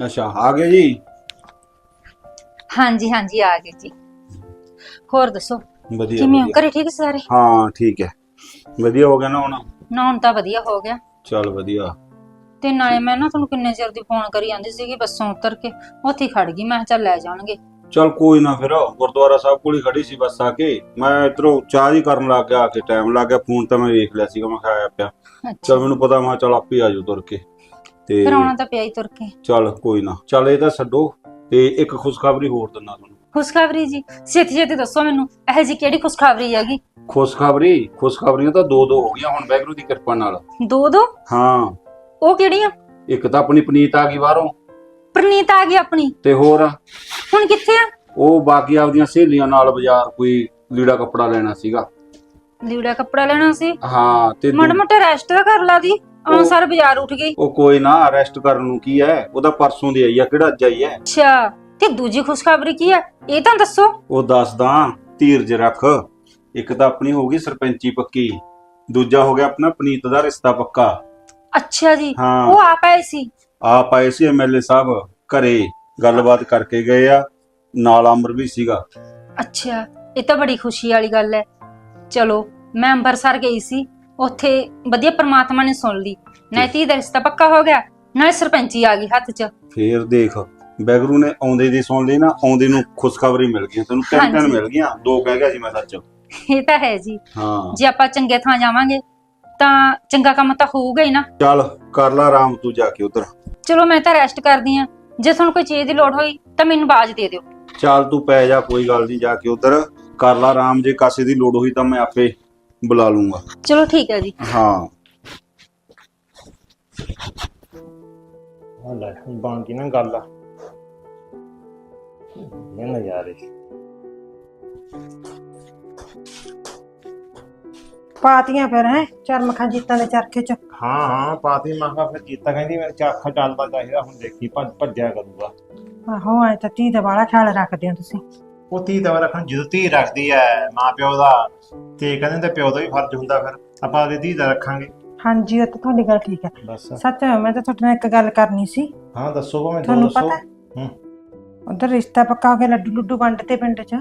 ਅੱਛਾ ਆ ਗਏ ਜੀ? ਹਾਂਜੀ ਹਾਂਜੀ ਆ ਗਏ ਜੀ। ਹੋਰ ਦੱਸੋ? ਵਧੀਆ ਕਿਵੇਂ ਹੋ? ਵਧੀਆ। ਘਰੇ ਠੀਕ ਸਾਰੇ? ਹਾਂ ਠੀਕ ਹੈ। ਵਧੀਆ ਹੋ ਗਿਆ ਨਾ ਹੁਣ? ਨਹਾਉਣ ਤਾਂ ਵਧੀਆ ਹੋ ਗਿਆ। ਚੱਲ ਵਧੀਆ। ਤੇ ਨਾਲੇ ਮੈਂ ਨਾ ਤੁਹਾਨੂੰ ਕਿੰਨੇ ਚਿਰ ਦੀ ਫੋਨ ਕਰੀ ਜਾਂਦੀ ਸੀਗੀ ਬੱਸੋਂ ਉਤਰ ਕੇ। ਉੱਥੇ ਹੀ ਖੜ ਗਈ ਮੈਂ ਕਿਹਾ ਚੱਲ ਲੈ ਜਾਣਗੇ। ਚੱਲ ਕੋਈ ਨਾ ਫਿਰ ਗੁਰਦੁਆਰਾ ਸਾਹਿਬ ਕੋਲ ਹੀ ਖੜੀ ਸੀ ਬੱਸ ਆ ਕੇ। ਮੈਂ ਇਧਰੋਂ ਚਾਹ ਹੀ ਕਰਨ ਲੱਗ ਗਿਆ ਆ ਕੇ ਟਾਈਮ ਲੱਗ ਗਿਆ ਫੋਨ ਤਾਂ ਮੈਂ ਵੇਖ ਲਿਆ ਸੀਗਾ ਮੈਂ ਆਇਆ ਪਿਆ। ਚੱਲ ਮੈਨੂੰ ਪਤਾ ਮੈਂ ਚੱਲ ਆਪੇ ਆ ਜਾਊ ਤੁਰ ਕੇ। ਤੇ ਫਿਰ ਆਉਣਾ ਤਾਂ ਪਿਆ ਹੀ ਤੁਰ ਕੇ। ਚੱਲ ਕੋਈ ਨਾ ਚੱਲ ਇਹ ਤਾਂ ਛੱਡੋ ਤੇ ਇੱਕ ਖੁਸ਼ਖਬਰੀ ਹੋਰ ਦਿੰਦਾ ਤੁਹਾਨੂੰ। ਖੁਸ਼ਖਬਰੀ ਜੀ ਛੇਤੀ ਛੇਤੀ ਦੱਸੋ ਮੈਨੂੰ ਇਹ ਜੀ ਕਿਹੜੀ ਖੁਸ਼ਖਬਰੀ ਹੈਗੀ? ਖੁਸ਼ਖਬਰੀ ਖੁਸ਼ਖਬਰੀਆਂ ਤਾਂ ਦੋ ਦੋ ਹੋ ਗਈਆਂ ਹੁਣ ਵੈਗਰੂ ਦੀ ਕਿਰਪਾ ਨਾਲ। ਦੋ ਦੋ ਹਾਂ। ਉਹ ਕਿਹੜੀਆਂ? ਇੱਕ ਤਾਂ ਆਪਣੀ ਪਨੀਤ ਆ ਗਈ ਬਾਹਰੋਂ ਪ੍ਰਨੀਤ ਆ ਗਈ ਆਪਣੀ। ਤੇ ਹੋਰ ਹੁਣ ਕਿੱਥੇ ਆ? ਉਹ ਬਾਕੀ ਆਪਦੀਆਂ ਸਹੇਲੀਆਂ ਨਾਲ ਬਾਜ਼ਾਰ ਕੋਈ ਲੀੜਾ ਕੱਪੜਾ ਲੈਣਾ ਸੀਗਾ। ਲੀੜਾ ਕੱਪੜਾ ਲੈਣਾ ਸੀ? ਹਾਂ ਤੇ ਮਾੜਾ ਮੋਟਾ ਰੈਸਟ ਤਾਂ ਕਰ ਲਾ ਦੀ। ਆਉਂ ਸਾਰ ਬਾਜ਼ਾਰ ਉੱਠ ਗਈ। ਉਹ ਕੋਈ ਨਾ ਅਰੈਸਟ ਕਰਨ ਨੂੰ ਕੀ ਹੈ? ਉਹਦਾ ਪਰਸੋਂ ਦੀ ਆਈ ਆ ਕਿਹੜਾ ਅੱਜ ਆਈ ਹੈ? ਅੱਛਾ ਤੇ ਦੂਜੀ ਖੁਸ਼ਖਬਰੀ ਕੀ ਹੈ? ਇਹ ਤਾਂ ਦੱਸੋ। ਉਹ ਦੱਸਦਾ ਧੀਰਜ ਰੱਖ। ਇੱਕ ਤਾਂ ਆਪਣੀ ਹੋ ਗਈ ਸਰਪੰਚੀ ਪੱਕੀ। ਦੂਜਾ ਹੋ ਗਿਆ ਆਪਣਾ ਪਨੀਤ ਦਾ ਰਿਸ਼ਤਾ ਪੱਕਾ। ਅੱਛਾ ਜੀ। ਉਹ ਆ ਪਏ ਸੀ। ਆਪ ਆਏ ਸੀ ਐਮਐਲਏ ਸਾਹਿਬ ਘਰੇ ਗੱਲਬਾਤ ਕਰਕੇ ਗਏ ਆ ਨਾਲ ਅਮਰ ਵੀ ਸੀਗਾ। ਅੱਛਾ ਇਹ ਤਾਂ ਬੜੀ ਖੁਸ਼ੀ ਵਾਲੀ ਗੱਲ ਹੈ ਚਲੋ ਮੈਂ ਅੰਬਰਸਰ ਗਈ ਸੀ ਉੱਥੇ ਵਧੀਆ ਪ੍ਰਮਾਤਮਾ ਨੇ ਸੁਣ ਲਈ। ਨਾ ਧੀ ਦਾ ਰਿਸ਼ਤਾ ਪੱਕਾ ਹੋ ਗਿਆ ਨਾਲੇ ਸਰਪੰਚੀ ਆ ਗਈ ਹੱਥ 'ਚ। ਫੇਰ ਦੇਖ ਬੈਗਰੂ ਨੇ ਆਉਂਦੇ ਦੀ ਸੁਣ ਲਈ ਨਾ ਆਉਂਦੇ ਨੂੰ ਖੁਸ਼ਖਬਰੀ ਮਿਲ ਗਈ ਤੈਨੂੰ ਤਿੰਨ ਤਿੰਨ ਹਾਂਜੀ। ਮਿਲ ਗਈਆਂ ਦੋ ਕਹਿ ਗਿਆ ਸੀ ਮੈਂ ਸੱਚ। ਇਹ ਤਾਂ ਹੈ ਜੀ। ਹਾਂ। ਜੇ ਆਪਾਂ ਚੰਗੇ ਥਾਂ ਜਾਵਾਂਗੇ ਤਾਂ ਚੰਗਾ ਕੰਮ ਤਾਂ ਹੋਊਗਾ ਹੀ ਨਾ। ਚੱਲ ਕਰ ਲਾ ਆਰਾਮ ਤੂੰ ਜਾ ਕੇ ਉਧਰ। ਚਲੋ ਮੈਂ ਤਾਂ ਰੈਸਟ ਕਰਦੀ ਆ ਜੇ ਤੁਹਾਨੂੰ ਕੋਈ ਚੀਜ਼ ਦੀ ਲੋੜ ਹੋਈ ਤਾਂ ਮੈਨੂੰ ਆਵਾਜ਼ ਦੇ ਦਿਓ। ਚੱਲ ਤੂੰ ਪੈ ਜਾ ਕੋਈ ਗੱਲ ਨਹੀਂ ਜਾ ਕੇ ਉਧਰ। ਕਰ ਲਾ ਆਰਾਮ ਜੇ ਕਾਸੇ ਦੀ ਲੋੜ ਹੋਈ ਤਾਂ ਮੈਂ ਆਪੇ ਬੁਲਾ ਲੂੰਗਾ। ਚਲੋ ਠੀਕ ਹੈ ਜੀ। ਹਾਂ। ਹਾਂ ਲੈ ਹੁਣ ਬਣ ਗਈ ਨਾ ਗੱਲ। ਇਹ ਨਜ਼ਾਰੇ। ਪਾਤੀਆਂ ਫਿਰ ਹੈ? ਚਰਮਖਾਂ ਜੀਤਾਂ ਦੇ ਚਰਖੇ ਚ। ਹਾਂ ਹਾਂ ਪਾਤੀ ਮਾਂਗਾ ਫਿਰ ਜੀਤਾ ਕਹਿੰਦੀ ਮੇਰੇ ਚਾਖਾ ਚੱਲਦਾ ਚਾਹੀਦਾ ਹੁਣ ਦੇਖੀ ਭੱਜ ਭੱਜਿਆ ਕਰੂਗਾ। ਆਹੋ ਐ ਤਾਂ ਧੀ ਦਾ ਬਾਲਾ ਖਿਆਲ ਰੱਖਦੇ ਹੋ ਤੁਸੀਂ। ਉਹ ਧੀ ਦਾ ਰੱਖਣ ਜਦੋਂ ਧੀ ਰੱਖਦੀ ਐ ਮਾਂ ਪਿਓ ਦਾ ਤੇ ਕਹਿੰਦੇ ਤੇ ਪਿਓ ਦਾ ਵੀ ਫਰਜ਼ ਹੁੰਦਾ ਫਿਰ ਆਪਾਂ ਆਪਣੀ ਧੀ ਦਾ ਰੱਖਾਂਗੇ। ਹਾਂਜੀ ਉਹ ਤਾਂ ਤੁਹਾਡੀ ਗੱਲ ਠੀਕ ਹੈ ਬਸ। ਸੱਚ ਮੈਂ ਤਾਂ ਤੁਹਾਡੇ ਨਾਲ ਇੱਕ ਗੱਲ ਕਰਨੀ ਸੀ। ਹਾਂ ਦੱਸੋ ਭਾਵੇਂ ਤੁਹਾਨੂੰ ਦੱਸੋ। ਪਤਾ? ਹੂੰ। ਉਧਰ ਰਿਸ਼ਤਾ ਪੱਕਾ ਹੋ ਗਿਆ ਲੱਡੂ ਲੁੱਡੂ ਵੰਡਤੇ ਪਿੰਡ ਚ?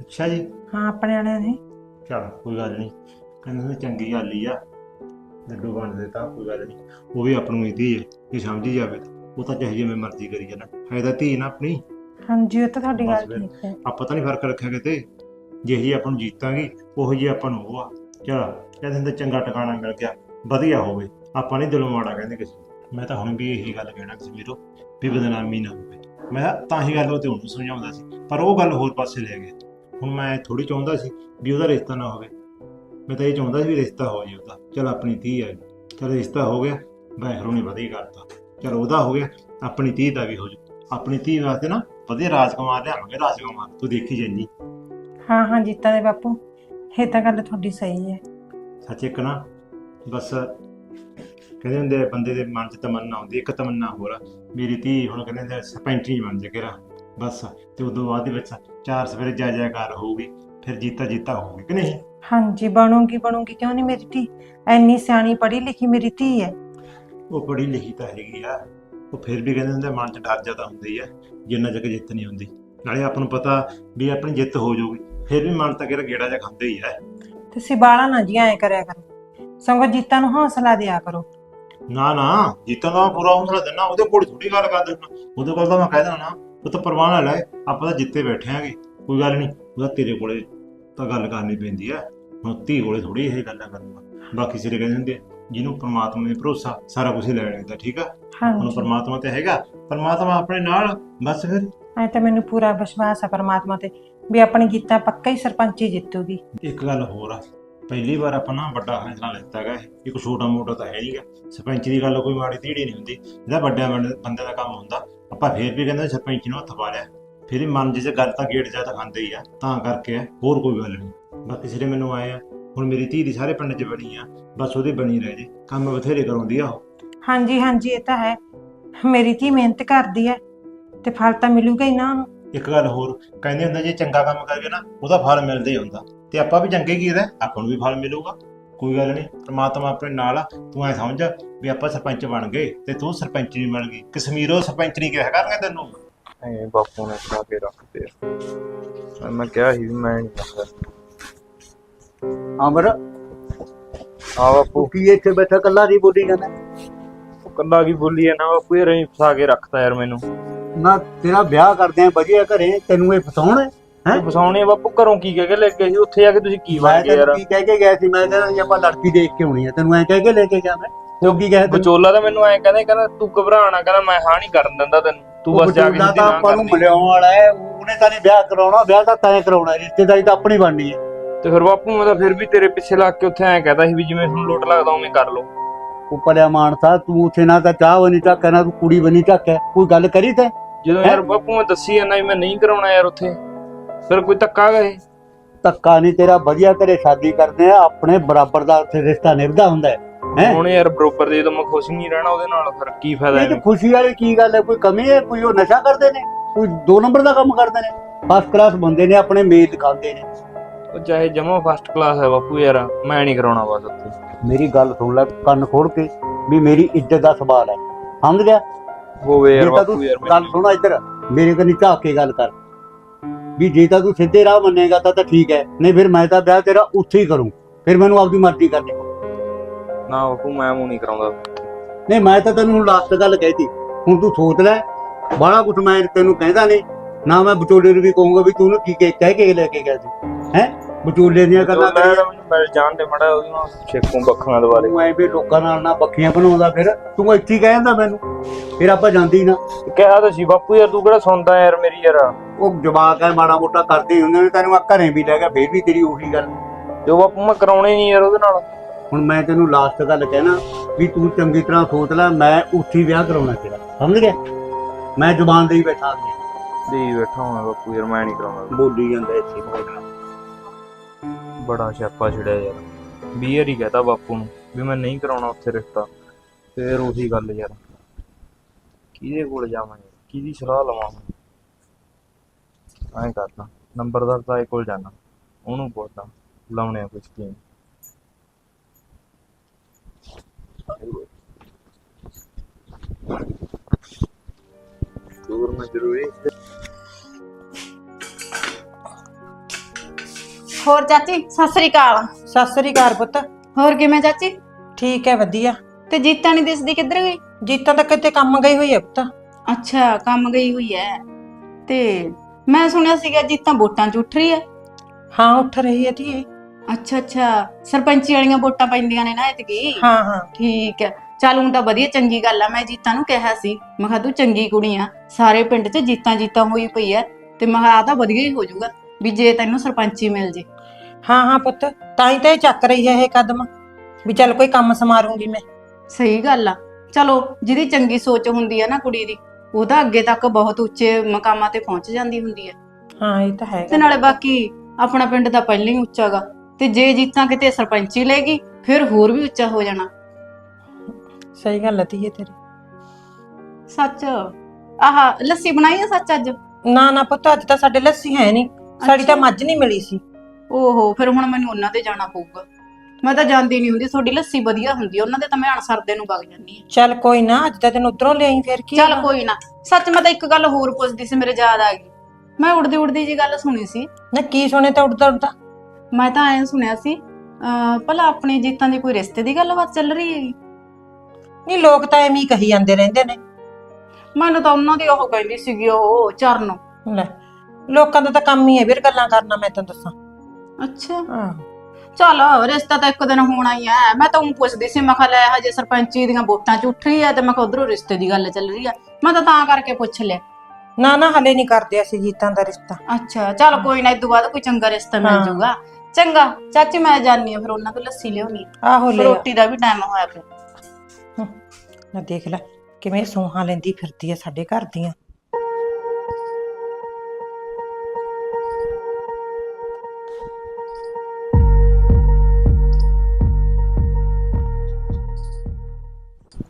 ਅੱਛਾ ਜੀ। ਹਾਂ ਆਪਣੇ ਵਾਲਿਆਂ ਨੇ। ਚਲ ਕੋਈ ਗੱਲ ਨਹੀਂ ਕਹਿੰਦੇ ਨੇ ਚੰਗੀ ਗੱਲ ਹੀ ਆ। ਲੱਡੂ ਬਣ ਤਾਂ ਕੋਈ ਗੱਲ ਨਹੀਂ ਉਹ ਵੀ ਆਪਣੀ ਹੀ ਧੀ ਹੈ ਜੇ ਸਮਝੀ ਜਾਵੇ। ਤਾਂ ਉਹ ਤਾਂ ਚਾਹੇ ਜਿਵੇਂ ਮਰਜ਼ੀ ਕਰੀ ਜਾਣਾ। ਹੈ ਤਾਂ ਧੀ ਨਾ ਆਪਣੀ। ਹਾਂਜੀ ਉਹ ਤਾਂ ਤੁਹਾਡੀ ਬਸ ਗੱਲ ਫਿਰ। ਠੀਕ ਹੈ। ਆਪਾਂ ਤਾਂ ਨਹੀਂ ਫ਼ਰਕ ਰੱਖਿਆ ਕਿਤੇ। ਜਿਹੀ ਆਪਾਂ ਨੂੰ ਜੀਤਾਂਗੇ ਉਹੋ ਜੀ ਆਪਾਂ ਨੂੰ ਉਹ ਆ। ਚਲ ਕਹਿੰਦੇ ਹੁੰਦੇ ਚੰਗਾ ਟਿਕਾਣਾ ਮਿਲ ਗਿਆ ਵਧੀਆ ਹੋਵੇ। ਆਪਾਂ ਨਹੀਂ ਦਿਲੋਂ ਮਾੜਾ ਕਹਿੰਦੇ ਕਿਸੇ ਨੂੰ। ਮੈਂ ਤਾਂ ਹੁਣ ਵੀ ਇਹੀ ਗੱਲ ਕਹਿਣਾ ਕਿਸੇ ਵੀਰੋ ਵੀ ਬਦਨਾਮੀ ਨਾ ਹੋਵੇ। ਮੈਂ ਕਿਹਾ ਤਾਂ ਹੀ ਗੱਲ ਉਹ ਤੇ ਉਹਨੂੰ ਸਮਝਾਉਂਦਾ ਸੀ। ਪਰ ਉਹ ਗੱਲ ਹੋਰ ਪਾਸੇ ਲੈ ਗਿਆ। ਹੁਣ ਮੈਂ ਥੋੜੀ ਚਾਹੁੰਦਾ ਸੀ ਵੀ ਉਹਦਾ ਰਿਸ਼ਤਾ ਨਾ ਹੋਵੇ। ਮੈਂ ਤਾਂ ਇਹ ਚਾਹੁੰਦਾ ਸੀ ਵੀ ਰਿਸ਼ਤਾ ਹੋ ਜੇ ਉਹਦਾ। ਚਲ ਆਪਣੀ ਧੀ ਹੈ ਚਲ ਰਿਸ਼ਤਾ ਹੋ ਗਿਆ। ਵਾਹਿਗੁਰੂ ਨੇ ਵਧੀਆ ਕਰਤਾ ਚਲ ਉਹਦਾ ਹੋ ਗਿਆ। ਆਪਣੀ ਧੀ ਦਾ ਵੀ ਹੋ ਜੂ ਆਪਣੀ ਧੀ ਵਾਸਤੇ ਨਾ ਵਧੀਆ ਰਾਜਕੁਮਾਰ ਲਿਆਵਾਂਗੇ ਰਾਜਕੁਮਾਰ ਤੂੰ ਦੇਖੀ ਜਾਨੀ। ਹਾਂ ਹਾਂ ਜੀਤਾਂ ਦੇ ਬਾਪੂ। ਇਹ ਤਾਂ ਗੱਲ ਤੁਹਾਡੀ ਸਹੀ ਹੈ। ਸੱਚ ਇੱਕ ਨਾ ਬਸ ਕਹਿੰਦੇ ਹੁੰਦੇ ਆ, ਬੰਦੇ ਦੇ ਮਨ 'ਚ ਤਮੰਨਾ ਹੁੰਦੀ ਇੱਕ ਤਮੰਨਾ ਹੋਰ ਆ। ਮੇਰੀ ਧੀ ਹੁਣ ਕਹਿੰਦੇ ਹੁੰਦੇ ਆ, ਬਣ ਜੇ ਕਿਰਾ ਬਸ ਤੇ ਉਦੋਂ ਬਾਅਦ ਦੇ ਵਿੱਚ ਚਾਰ ਸਵੇਰੇ ਜੈ ਜੈਕਾਰ ਹੋਊਗੀ। ਫਿਰ ਜੀਤਾ ਜੀਤਾ ਹੋਊਗੀ ਕਿ ਨਹੀਂ? ਹਾਂਜੀ ਬਣੂਗੀ ਬਣੂਗੀ। ਕਿਉਂ ਨਹੀਂ ਮੇਰੀ ਧੀ? ਐਨੀ ਸਿਆਣੀ ਪੜ੍ਹੀ ਲਿਖੀ ਮੇਰੀ ਧੀ ਹੈ ਉਹ ਪੜ੍ਹੀ ਲਿਖੀ ਤਾਂ ਹੈਗੀ ਆ। ਉਹ ਫਿਰ ਵੀ ਕਹਿੰਦੇ ਹੁੰਦੇ ਆ, ਮਨ 'ਚ ਡਰ ਜਾ ਤਾਂ ਹੁੰਦਾ ਆ ਜਿੰਨਾ ਚੱਕ ਜਿੱਤ ਨਹੀਂ ਹੁੰਦੀ। ਨਾਲੇ ਆਪਾਂ ਨੂੰ ਪਤਾ ਵੀ ਆਪਣੀ ਜਿੱਤ ਹੋ ਜਾਊਗੀ। ਫਿਰ ਵੀ ਮਨ ਤਾਂ ਕਿਹੜਾ ਗੇੜਾ ਜਿਹਾ ਖਾਂਦਾ ਹੀ ਆ ਤੁਸੀਂ ਬਾਲਾ ਨਾ ਜੀ ਐ ਕਰਿਆ ਕਰੋ। ਸੰਗੋ ਜੀਤਾਂ ਨੂੰ ਹੌਸਲਾ ਦਿਆ ਕਰੋ। ਨਾ ਨਾ ਜੀਤਾਂ ਦਾ ਮੈਂ ਪੂਰਾ ਹੌਸਲਾ ਦਿੰਦਾ ਉਹਦੇ ਕੋਲ ਥੋੜੀ ਗੱਲ ਕਰ ਦਿੰਦਾ ਉਹਦੇ ਕੋਲ ਤਾਂ ਮੈਂ ਕਹਿ ਦੇਣਾ ਨਾ ਉਹ ਤਾਂ ਪਰਵਾਹ ਨਾ ਲੈ ਆਪਾਂ ਤਾਂ ਜਿੱਤੇ ਬੈਠੇ ਆਂਗੇ ਕੋਈ ਗੱਲ ਨਹੀਂ ਉਹਦਾ ਤੇਰੇ ਕੋਲੇ ਤਾਂ ਗੱਲ ਕਰਨੀ ਪੈਂਦੀ ਆ ਹੁਣ ਧੀ ਕੋਲੇ ਥੋੜੀ ਇਹ ਗੱਲਾਂ ਕਰੂੰਗਾ ਬਾਕੀ ਸਿਰੇ ਕਹਿੰਦੇ ਹੁੰਦੇ ਆ, ਜਿਹਨੂੰ ਪ੍ਰਮਾਤਮਾ ਦੇ ਭਰੋਸਾ ਸਾਰਾ ਕੁਝ ਲੈ ਲੈਂਦਾ ਠੀਕ ਆ? ਹੁਣ ਹਾਂਜੀ ਪ੍ਰਮਾਤਮਾ ਤੇ ਹੈਗਾ। ਪ੍ਰਮਾਤਮਾ ਆਪਣੇ ਨਾਲ ਬਸ ਫਿਰ। ਐ ਤਾਂ ਮੈਨੂੰ ਪੂਰਾ ਵਿਸ਼ਵਾਸ ਹੈ ਪਰਮਾਤਮਾ ਤੇ ਵੀ ਆਪਣੀ ਗੀਤਾ ਪੱਕਾ ਹੀ ਸਰਪੰਚੀ ਜਿੱਤੂਗੀ। ਇੱਕ ਗੱਲ ਹੋਰ ਆ ਪਹਿਲੀ ਵਾਰ ਆਪਾਂ ਨਾ ਵੱਡਾ ਫੈਸਲਾ ਲੈਤਾ ਹੈਗਾ ਇਹ। ਇੱਕ ਛੋਟਾ ਮੋਟਾ ਤਾਂ ਹੈ ਨਹੀਂਗਾ ਸਰਪੰਚ ਦੀ ਗੱਲ ਕੋਈ ਮਾੜੀ ਧੀੜੀ ਨਹੀਂ ਹੁੰਦੀ। ਇਹਦਾ ਵੱਡਿਆਂ ਬੰਦੇ ਬੰਦੇ ਦਾ ਕੰਮ ਹੁੰਦਾ ਆਪਾਂ ਫੇਰ ਵੀ ਕਹਿੰਦੇ ਸਰਪੰਚ ਨੂੰ ਹੱਥ ਪਾ ਲਿਆ। ਫਿਰ ਵੀ ਮਨ ਜਿਸ ਗੱਲ ਤਾਂ ਗੇੜ ਜਾ ਤਾਂ ਖਾਂਦੇ ਹੀ ਆ ਤਾਂ ਕਰਕੇ ਆ, ਹੋਰ ਕੋਈ ਗੱਲ ਨਹੀਂ। ਬਾਕੀ ਸਿਰੇ ਮੈਨੂੰ ਆਏ ਆ ਹੁਣ ਮੇਰੀ ਧੀ ਦੀ ਸਾਰੇ ਪਿੰਡ 'ਚ ਬਣੀ ਆ ਬਸ ਉਹਦੀ ਬਣੀ ਰਹਿ ਜੇ ਕੰਮ ਬਥੇਰੇ ਕਰਾਉਂਦੀ ਆ ਉਹ। ਹਾਂਜੀ ਹਾਂਜੀ ਇਹ ਤਾਂ ਹੈ। ਮੇਰੀ ਧੀ ਮਿਹਨਤ ਕਰਦੀ ਹੈ ਤੇ ਫਲ ਤਾਂ ਮਿਲੂਗਾ ਹੀ ਨਾ ਉਹਨੂੰ। ਇੱਕ ਗੱਲ ਹੋਰ ਕਹਿੰਦੇ ਹੁੰਦੇ ਜੇ ਚੰਗਾ ਕੰਮ ਕਰਕੇ ਨਾ ਉਹਦਾ ਫਲ ਮਿਲਦਾ ਹੀ ਹੁੰਦਾ। ਤੇ ਆਪਾਂ ਵੀ ਚੰਗੇ ਕੀਦਾ ਆਪਾਂ ਨੂੰ ਵੀ ਫਲ ਮਿਲੂਗਾ। ਕੋਈ ਗੱਲ ਨਹੀਂ ਪ੍ਰਮਾਤਮਾ ਆਪਣੇ ਨਾਲ ਆ ਤੂੰ ਐ ਸਮਝ ਵੀ ਆਪਾਂ ਸਰਪੰਚ ਬਣ ਗਏ ਤੇ ਤੂੰ ਸਰਪੰਚਣੀ ਬਣ ਗਈ। ਕਸ਼ਮੀਰੋਂ ਸਰਪੰਚਣੀ ਕਿਹਾ ਕਰਨਗੇ ਤੈਨੂੰ? ਐ ਬਾਪੂ ਨੇ ਖਾ ਕੇ ਰੱਖਦੇ ਆ। ਮੈਂ ਕਿਹਾ ਸੀ ਵੀ ਮੈਂ ਨਹੀਂ ਜਾਂਦਾ। ਅਮਰ? ਹਾਂ ਬਾਪੂ। ਤੂੰ ਕੀ ਇੱਥੇ ਬੈਠਾ ਕੱਲਾ ਨਹੀਂ ਬੋਲੀ ਜਾਂਦਾ? ਕੱਲਾ ਕੀ ਬੋਲੀ ਆ ਨਾ ਬਾਪੂ ਐਂ ਫਸਾ ਕੇ ਰੱਖਤਾ ਯਾਰ ਮੈਨੂੰ। ਨਾ ਤੇਰਾ ਵਿਆਹ ਕਰਦੇ ਆ ਵਧੀਆ ਘਰੇ ਤੈਨੂੰ ਇਹ ਫਸਾਉਣ ਹੈ? ਤੇ ਫਸਾਉਣੇ ਆ ਬਾਪੂ ਘਰੋਂ ਕੀ ਕਹਿ ਕੇ ਲੈ ਕੇ ਸੀ? ਉੱਥੇ ਜਾ ਕੇ ਤੁਸੀਂ ਕੀ ਮੈਂ ਬਣ ਗਏ ਯਾਰ? ਤੈਨੂੰ ਕੀ ਕਹਿ ਕੇ ਗਿਆ ਸੀ? ਮੈਂ ਕਹਿੰਦਾ ਜੀ ਆਪਾਂ ਲੜਕੀ ਦੇਖ ਕੇ ਆਉਣੀ ਆ। ਤੈਨੂੰ ਐ ਕਹਿ ਕੇ ਲੈ ਕੇ ਗਿਆ ਮੈਂ। ਤੂੰ ਕੀ ਕਹਿ ਤੈਨੂੰ ਵਿਚੋਲਾ ਤਾਂ ਮੈਨੂੰ ਐਂ ਕਹਿੰਦਾ ਕਹਿੰਦਾ ਤੂੰ ਘਬਰਾਣਾ ਕਹਿੰਦਾ ਮੈਂ ਹਾਂ ਨਹੀਂ ਕਰਨ ਦਿੰਦਾ ਤੈਨੂੰ। ਤੂੰ ਬਸ ਜਾ ਕੇ ਤਾਂ ਨਾ ਆਪਾਂ ਨੂੰ ਮਿਲਿਆਉਣ ਵਾਲਾ ਹੈ ਉਹਨੇ ਤਾਂ ਨਹੀਂ ਵਿਆਹ ਕਰਾਉਣਾ ਵਿਆਹ ਤਾਂ ਤੈਂ ਕਰਾਉਣਾ ਰਿਸ਼ਤੇਦਾਰੀ ਤਾਂ ਆਪਣੀ ਬਣਨੀ ਹੈ। ਤੇ ਫਿਰ ਬਾਪੂ ਮੈਂ ਤਾਂ ਫਿਰ ਵੀ ਤੇਰੇ ਪਿੱਛੇ ਲੱਗ ਕੇ ਉੱਥੇ ਐਂ ਕਹਦਾ ਸੀ ਵੀ ਜਿਵੇਂ ਤੁਹਾਨੂੰ ਲੋਟ ਲੱਗਦਾ ਉਵੇਂ ਕਰ ਲਓ। ਉਹ ਪੜਿਆ ਮਾਨਸਾ ਤੂੰ ਉੱਥੇ ਨਾ ਤਾਂ ਚਾਹ ਬਣੀ ਚੱਕ ਨਾ ਤੂੰ ਕੁੜੀ ਬਣੀ ਚੱਕ ਹੈ ਕੋਈ ਗੱਲ ਕਰੀ ਤੈਂ? ਜਦੋਂ ਯਾਰ ਬਾਪੂ ਮੈਂ ਦੱਸੀ ਜਾਂਦਾ ਵੀ ਮੈਂ ਨਹੀਂ ਕਰਾਉਣਾ ਯਾਰ ਉੱਥੇ। ਫਿਰ ਕੋਈ ਧੱਕਾ ਗਏ ਧੱਕਾ ਨਹੀਂ ਤੇਰਾ ਵਧੀਆ ਘਰੇ ਸ਼ਾਦੀ ਕਰਦੇ ਆ ਆਪਣੇ ਬਰਾਬਰ ਦਾ ਉੱਥੇ ਰਿਸ਼ਤਾ ਨਿਭਦਾ ਹੁੰਦਾ ਹੈ। ਹੈਂ? ਹੁਣ ਯਾਰ ਬਰੋਬਰ ਦੇ ਤਾਂ ਮੈਂ ਖੁਸ਼ ਨਹੀਂ ਰਹਿਣਾ ਉਹਦੇ ਨਾਲ ਫਿਰ ਕੀ ਫਾਇਦਾ ਇਹ ਤਾਂ ਐਵੇਂ? ਖੁਸ਼ੀ ਵਾਲੀ ਕੀ ਗੱਲ ਹੈ? ਕੋਈ ਕਮੀ ਹੈ? ਕੋਈ ਉਹ ਨਸ਼ਾ ਕਰਦੇ ਨੇ? ਕੋਈ ਦੋ ਨੰਬਰ ਦਾ ਕੰਮ ਕਰਦੇ ਨੇ? ਫਸਟ ਕਲਾਸ ਬੰਦੇ ਨੇ ਆਪਣੇ ਮੇਲ ਦਿਖਾਉਂਦੇ ਨੇ। ਉਹ ਚਾਹੇ ਜਮਾ ਫਸਟ ਕਲਾਸ ਹੈ ਬਾਪੂ ਯਾਰ ਮੈਂ ਨਹੀਂ ਕਰਾਉਣਾ ਬਸ ਉੱਥੇ। ਮੇਰੀ ਗੱਲ ਸੁਣ ਲੈ ਕੰਨ ਖੋਲ ਕੇ ਵੀ ਮੇਰੀ ਇੱਜ਼ਤ ਦਾ ਸਵਾਲ ਹੈ। ਸਮਝ ਗਿਆ? ਹੋਵੇ ਯਾਰ ਜੇ ਤਾਂ ਬਾਪੂ ਯਾਰ ਗੱਲ ਮੈਨੂੰ- ਸੁਣਾ ਇੱਧਰ ਮੇਰੇ ਕੰਨੀ ਝਾਕ ਕੇ ਗੱਲ ਕਰ। ਵੀ ਜੇ ਤਾਂ ਤੂੰ ਸਿੱਧੇ ਰਾਹ ਮੰਨੇਗਾ ਤਾਂ ਤਾਂ ਠੀਕ ਹੈ ਨਹੀਂ ਫਿਰ ਮੈਂ ਤਾਂ ਵਿਆਹ ਤੇਰਾ ਉੱਥੇ ਹੀ ਕਰੂੰ। ਫਿਰ ਮੈਨੂੰ ਆਪਦੀ ਮਰਜ਼ੀ ਕਰਨੀ ਪਊ। ਨਾ ਬਾਪੂ ਮੈਂ ਮੂੰਹ ਨਹੀਂ ਕਰਾਉਂਦਾ। ਨਹੀਂ ਮੈਂ ਤਾਂ ਤੈਨੂੰ ਲਾਸਟ ਗੱਲ ਕਹਿਤੀ। ਹੁਣ ਤੂੰ ਸੋਚ ਲੈ ਬਾਹਲਾ ਕੁਛ ਮੈਂ ਤੈਨੂੰ ਕਹਿੰਦਾ ਨਹੀਂ। ਨਾ ਮੈਂ ਵਿਚੋਲੇ ਨੂੰ ਵੀ ਕਹੂੰਗਾ ਵੀ ਤੂੰ ਉਹਨੂੰ ਕੀ ਕਹਿ ਕਹਿ ਕੇ ਲੈ ਕੇ ਗਿਆ ਸੀ। ਹੈ? ਵਿਚੋਲੇ ਦੀਆਂ ਗੱਲਾਂ ਮੈਂ ਕਰੀ ਮਿਲ ਜਾਣ ਦੇ ਮੜਾ ਉਹਦੀ ਨਾਲ ਛੇਕੂ ਬੱਖਾਂ ਦੁਆਰੇ ਤੂੰ ਐ ਵੀ ਲੋਕਾਂ ਨਾਲ ਨਾ ਬੱਖੀਆਂ ਬਣਾਉਂਦਾ ਫਿਰ। ਤੂੰ ਇੱਥੇ ਹੀ ਕਹਿ ਜਾਂਦਾ ਮੈਨੂੰ। ਫਿਰ ਆਪਾਂ ਜਾਂਦੇ ਹੀ ਨਾ। ਕਿਹਾ ਤਾਂ ਸੀ ਬਾਪੂ ਯਾਰ ਤੂੰ ਕਿਹੜਾ ਸੁਣਦਾ ਯਾਰ ਮੇਰੀ ਯਾਰ? ਉਹ ਜਵਾਕ ਹੈ ਮਾੜਾ ਮੋਟਾ ਕਰਦੇ ਹੀ ਹੁੰਦੇ ਨੇ ਤੈਨੂੰ ਆ ਘਰੇ ਵੀ ਲੈ ਗਿਆ ਫੇਰ ਵੀ ਤੇਰੀ ਉਹੀ ਗੱਲ। ਜੋ ਬਾਪੂ ਮੈਂ ਕਰਾਉਣੇ ਨਹੀਂ ਯਾਰ ਉਹਦੇ ਨਾਲ। ਹੁਣ ਮੈਂ ਤੈਨੂੰ ਲਾਸਟ ਗੱਲ ਕਹਿਣਾ ਵੀ ਤੂੰ ਚੰਗੀ ਤਰ੍ਹਾਂ ਸੋਚ ਲੈ ਮੈਂ ਉੱਥੇ ਹੀ ਵਿਆਹ ਕਰਾਉਣਾ ਤੇਰਾ। ਸਮਝ ਗਿਆ? ਮੈਂ ਜ਼ੁਬਾਨ ਦੇ ਹੀ ਬੈਠਾ ਅੱਗੇ। ਦੇ ਬੈਠਾ ਹਾਂ ਬਾਪੂ ਯਾਰ ਮੈਂ ਨਹੀਂ ਕਰਾਉਂਦਾ ਬੋਲੀ ਜਾਂਦਾ ਇੱਥੇ ਬੜਾ ਛਾਪਾ ਛੜਿਆ ਯਾਰ। ਵੀਹ ਵਾਰੀ ਕਹਤਾ ਬਾਪੂ ਨੂੰ ਵੀ ਮੈਂ ਨਹੀਂ ਕਰਾਉਣਾ ਉੱਥੇ ਰਿਸ਼ਤਾ। ਫੇਰ ਉਹੀ ਗੱਲ ਯਾਰ। ਕਿਹਦੇ ਕੋਲ ਜਾਵਾਂ ਯਾਰ ਕਿਹਦੀ ਸਲਾਹ ਲਵਾਂ ਐਂ ਕਰਦਾ ਨੰਬਰਦਾਰ ਤਾਏ ਕੋਲ ਜਾਣਾ। ਉਹਨੂੰ ਪੁੱਛਦਾ ਲਾਉਣੇ ਆ ਕੁਝ ਕੀ? ਜ਼ਰੂਰੀ ਹੋਰ ਚਾਚੀ ਸਤਿ ਸ੍ਰੀ ਅਕਾਲ। ਸਤਿ ਸ੍ਰੀ ਅਕਾਲ ਪੁੱਤ। ਹੋਰ ਕਿਵੇਂ ਚਾਚੀ? ਠੀਕ ਹੈ ਵਧੀਆ। ਤੇ ਜੀਤਾ ਨਹੀਂ ਦਿਸਦੀ ਕਿੱਧਰ ਗਈ? ਜੀਤਾਂ ਤਾਂ ਕਿਤੇ ਕੰਮ ਗਈ ਹੋਈ ਹੈ ਪੁੱਤ। ਅੱਛਾ ਕੰਮ ਗਈ ਹੋਈ ਐ ਤੇ ਮੈਂ ਸੁਣਿਆ ਸੀਗਾ ਜੀਤਾ ਵੋਟਾਂ 'ਚ ਉੱਠ ਰਹੀ ਐ ਹਾਂ ਉੱਠ ਰਹੀ ਹੈ ਧੀਏ ਅੱਛਾ ਅੱਛਾ। ਸਰਪੰਚੀ ਵਾਲੀਆਂ ਵੋਟਾਂ ਪੈਂਦੀਆਂ ਨੇ ਨਾ ਇਤਕੀ। ਹਾਂ ਹਾਂ। ਠੀਕ ਐ ਚੱਲ ਹੁਣ ਤਾਂ ਵਧੀਆ ਚੰਗੀ ਗੱਲ ਆ। ਮੈਂ ਜੀਤਾ ਨੂੰ ਕਿਹਾ ਸੀ। ਮੈਂ ਕਿਹਾ ਤੂੰ ਚੰਗੀ ਕੁੜੀ ਆ। ਸਾਰੇ ਪਿੰਡ 'ਚ ਜੀਤਾ ਜੀਤਾ ਹੋਈ ਪਈ ਐ ਤੇ ਮੈਂ ਕਿਹਾ ਆਹ ਤਾਂ ਵਧੀਆ ਹੀ ਹੋ ਜਾਊਗਾ ਵੀ ਜੇ ਤੈਨੂੰ ਸਰਪੰਚੀ ਮਿਲ ਜੇ। ਹਾਂ ਹਾਂ ਪੁੱਤ। ਤਾਂ ਹੀ ਤਾਂ ਇਹ ਚੱਕ ਰਹੀ ਹੈ ਇਹ ਕਦਮ। ਵੀ ਚੱਲ ਕੋਈ ਕੰਮ ਸਮਾਰੂੰਗੀ ਮੈਂ। ਸਹੀ ਗੱਲ ਆ। ਚਲੋ ਜਿਹਦੀ ਚੰਗੀ ਸੋਚ ਹੁੰਦੀ ਆ ਨਾ ਕੁੜੀ ਦੀ ਉਹਦਾ ਅੱਗੇ ਤੱਕ ਬਹੁਤ ਉੱਚੇ ਮਕਾਮਾਂ ਤੇ ਪਹੁੰਚ ਜਾਂਦੀ ਹੁੰਦੀ ਹੈ ਹਾਂ ਇਹ ਤਾਂ ਤੇ ਹੈਗਾ ਨਾਲੇ ਬਾਕੀ ਆਪਣਾ ਪਿੰਡ ਤਾਂ ਪਹਿਲਾਂ ਹੀ ਉੱਚਾਗਾ ਤੇ ਜੇ ਜੀਤਾਂ ਕਿਤੇ ਸਰਪੰਚੀ ਲੈਗੀ ਫਿਰ ਹੋਰ ਵੀ ਉੱਚਾ ਹੋ ਜਾਣਾ। ਸਹੀ ਗੱਲ ਹੈ ਧੀਏ ਤੇਰੀ। ਸੱਚ? ਆਹ ਲੱਸੀ ਬਣਾਈ ਆ ਸੱਚ ਅੱਜ? ਨਾ ਨਾ ਪੁੱਤ ਅੱਜ ਤਾਂ ਸਾਡੇ ਲੱਸੀ ਹੈ ਨਹੀਂ। ਸਾਡੀ ਤਾਂ ਮੱਝ ਨਹੀਂ ਮਿਲੀ ਸੀ। ਓਹੋ ਫਿਰ ਹੁਣ ਮੈਨੂੰ ਉਹਨਾਂ ਤੇ ਜਾਣਾ ਪਊਗਾ। ਮੈਂ ਤਾਂ ਜਾਂਦੀ ਨਹੀਂ ਹੁੰਦੀ ਤੁਹਾਡੀ ਲੱਸੀ ਵਧੀਆ ਹੁੰਦੀ ਆ ਉਹਨਾਂ ਦੇ ਤਾਂ ਮੈਂ ਅਣਸਰਦੇ ਨੂੰ ਵਗ ਜਾਂਦੀ ਆ। ਚੱਲ ਕੋਈ ਨਾ ਅੱਜ ਤਾਂ ਤੈਨੂੰ ਉਧਰੋਂ ਲਿਆਈ ਫਿਰ ਕੀ ਚੱਲ? ਕੋਈ ਨਾ। ਸੱਚ ਮੈਂ ਤਾਂ ਇੱਕ ਗੱਲ ਹੋਰ ਪੁੱਛਦੀ ਸੀ ਮੇਰੇ ਯਾਦ ਆ ਗਈ। ਮੈਂ ਉੜਦੀ ਉੜਦੀ ਜੀ ਗੱਲ ਸੁਣੀ ਸੀ। ਨਾ ਕੀ ਸੁਣੇ ਤਾਂ ਉੱਡਦਾ ਉੱਡਦਾ ਮੈਂ ਤਾਂ ਐਂ ਸੁਣਿਆ ਸੀ ਅਹ ਭਲਾ ਆਪਣੀ ਜੀਤਾਂ ਦੀ ਕੋਈ ਰਿਸ਼ਤੇ ਦੀ ਗੱਲਬਾਤ ਚੱਲ ਰਹੀ ਹੈਗੀ ਨਹੀਂ ਲੋਕ ਤਾਂ ਐਵੇਂ ਹੀ ਕਹੀ ਜਾਂਦੇ ਰਹਿੰਦੇ ਨੇ। ਮੈਨੂੰ ਤਾਂ ਉਹਨਾਂ ਦੀ ਉਹ ਕਹਿੰਦੀ ਸੀਗੀ ਉਹ ਚਰਨ। ਲੈ ਲੋਕਾਂ ਦਾ ਤਾਂ ਕੰਮ ਹੀ ਹੈ ਵੀਰ ਗੱਲਾਂ ਕਰਨਾ ਮੈਂ ਤੈਨੂੰ ਦੱਸਾਂ। ਅੱਛਾ। ਹਾਂ। ਚਲ ਰਿਸ਼ਤਾ ਤਾਂ ਇੱਕ ਦਿਨ ਹੋਣਾ ਹੀ ਐ ਮੈਂ ਤਾਂ ਉਹ ਪੁੱਛਦੀ ਸੀ ਮੈਂ ਕਿਹਾ ਲੈ ਹਜੇ ਸਰਪੰਚੀ ਦੀਆਂ ਵੋਟਾਂ ਚ ਉੱਠ ਰਹੀ ਐ ਤੇ ਮੈਂ ਕਿਹਾ ਉਧਰੋਂ ਰਿਸ਼ਤੇ ਦੀ ਗੱਲ ਚੱਲ ਰਹੀ ਐ ਮੈਂ ਤਾਂ ਤਾਂ ਕਰਕੇ ਪੁੱਛ ਲਿਆ। ਨਾ ਨਾ ਹਲੇ ਨਹੀਂ ਕਰਦੇ ਅਸੀਂ ਜੀਤਾਂ ਦਾ ਰਿਸ਼ਤਾ। ਅੱਛਾ ਚਲ ਕੋਈ ਨਾ ਇਦੋਂ ਬਾਅਦ ਕੋਈ ਚੰਗਾ ਰਿਸ਼ਤਾ ਮਿਲ ਹਾਂ। ਜਾਊਗਾ। ਚੰਗਾ ਚਾਚੀ ਮੈਂ ਜਾਣੀ ਆ ਫਿਰ ਉਹਨਾਂ ਤੋਂ ਲੱਸੀ ਲਿਆਉਣੀ ਆ। ਆਹੋ ਲੈ ਆ। ਰੋਟੀ ਦਾ ਵੀ ਟਾਈਮ ਹੋਇਆ ਪਿਆ। ਨਾ ਦੇਖ ਲੈ ਕਿਵੇਂ ਸੂਹਾਂ ਲੈਂਦੀ ਫਿਰਦੀ ਹੈ ਸਾਡੇ ਘਰ ਦੀਆਂ।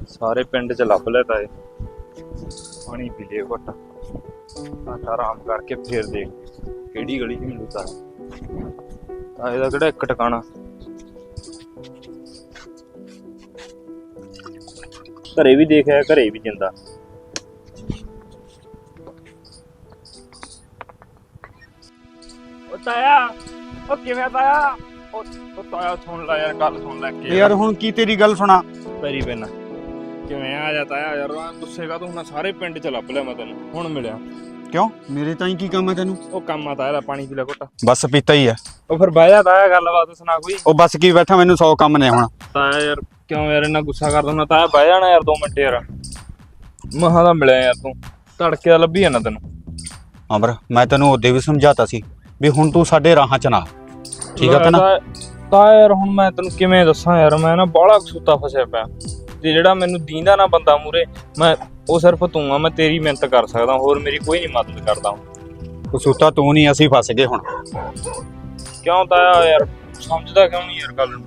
ਸਾਰੇ ਪਿੰਡ ਚ ਲੱਭ ਲੈ ਤਾਏ ਪਾਣੀ ਪੀ ਲਿਓ ਘਟ। ਆਰਾਮ ਕਰਕੇ ਫੇਰ ਦੇਖ ਕਿਹੜੀ ਗਲੀ ਚ ਮਿਲੂ ਆ ਇਹਦਾ ਕਿਹੜਾ ਇੱਕ ਟਿਕਾਣਾ? ਘਰੇ ਵੀ ਦੇਖਿਆ ਘਰੇ ਵੀ ਜਿੰਦਾ। ਉਹ ਤਾਇਆ ਉਹ ਕਿਵੇਂ ਤਾਇਆ? ਉਹ ਉਹ ਤਾਇਆ ਸੁਣ ਲੈ ਯਾਰ ਗੱਲ ਸੁਣ ਲੈ ਕੇ। ਯਾਰ ਹੁਣ ਕੀ ਤੇਰੀ ਗੱਲ ਸੁਣਾ? ਪੈਰੀ ਪੈਣਾ ਕਿਵੇਂ ਆ ਜਾ ਤਾਇਆ ਯਾਰ ਗੁੱਸੇ ਕਾ ਤੂੰ ਹੁਣ ਸਾਰੇ ਪਿੰਡ ਚ ਲੱਭ ਲਿਆ ਮੈਂ ਤੈਨੂੰ ਹੁਣ ਮਿਲਿਆ। ਕਿਉਂ? ਮੇਰੇ ਤਾਂ ਹੀ ਕੀ ਕੰਮ ਹੈ ਤੈਨੂੰ? ਉਹ ਕੰਮ ਆ ਤਾਇਆ ਪਾਣੀ ਪੀ ਲੈ ਘੁੱਟ। ਬਸ ਪੀਤਾ ਹੀ ਹੈ ਉਹ ਫਿਰ ਬਹਿ ਜਾ ਤਾਇਆ ਗੱਲਬਾਤ ਸੁਣਾ ਕੋਈ। ਉਹ ਬਸ ਕੀ ਬੈਠਾ ਮੈਨੂੰ 100 ਕੰਮ ਨੇ ਹੁਣ। ਤਾਇਆ ਯਾਰ ਕਿਉਂ ਯਾਰ ਇੰਨਾ ਗੁੱਸਾ ਕਰਦਾ ਹੁੰਦਾ ਤਾਇਆ ਬਹਿ ਜਾਣਾ ਯਾਰ 2 ਮਿੰਟ ਯਾਰ। ਮਹਾਂ ਦਾ ਮਿਲਿਆ ਯਾਰ ਤੂੰ। ਤੜਕੇ ਦਾ ਲੱਭੀ ਜਾਣਾ ਤੈਨੂੰ। ਅਮਰ ਮੈਂ ਤੈਨੂੰ ਉਹਦੇ ਵੀ ਸਮਝਾਤਾ ਸੀ ਵੀ ਹੁਣ ਤੂੰ ਸਾਡੇ ਰਾਹਾਂ ਚ ਨਾ ਠੀਕ ਹੈ ਨਾ? ਤਾਂ ਯਾਰ ਹੁਣ ਮੈਂ ਤੈਨੂੰ ਕਿਵੇਂ ਦੱਸਾਂ ਯਾਰ? ਮੈਂ ਨਾ ਬਾਹਲਾ ਸੁੱਤਾ ਫਸਿਆ ਪਿਆ। ਤੇ ਜਿਹੜਾ ਮੈਨੂੰ ਦੀਂਦਾ ਨਾ ਬੰਦਾ ਮੂਰੇ ਮੈਂ ਉਹ ਸਿਰਫ ਤੂੰ ਆ ਮੈਂ ਤੇਰੀ ਮਿਹਨਤ ਕਰ ਸਕਦਾ ਹੋਰ ਮੇਰੀ ਕੋਈ ਨਹੀਂ ਮਦਦ ਕਰਦਾ। ਕਸੂਤਾ ਤੂੰ ਨਹੀਂ ਅਸੀਂ ਫਸ ਗਏ ਹੁਣ। ਕਿਉਂ ਤਾਇਆ ਯਾਰ ਸਮਝਦਾ ਕਿਉਂ ਨਹੀਂ ਯਾਰ ਗੱਲ ਨੂੰ?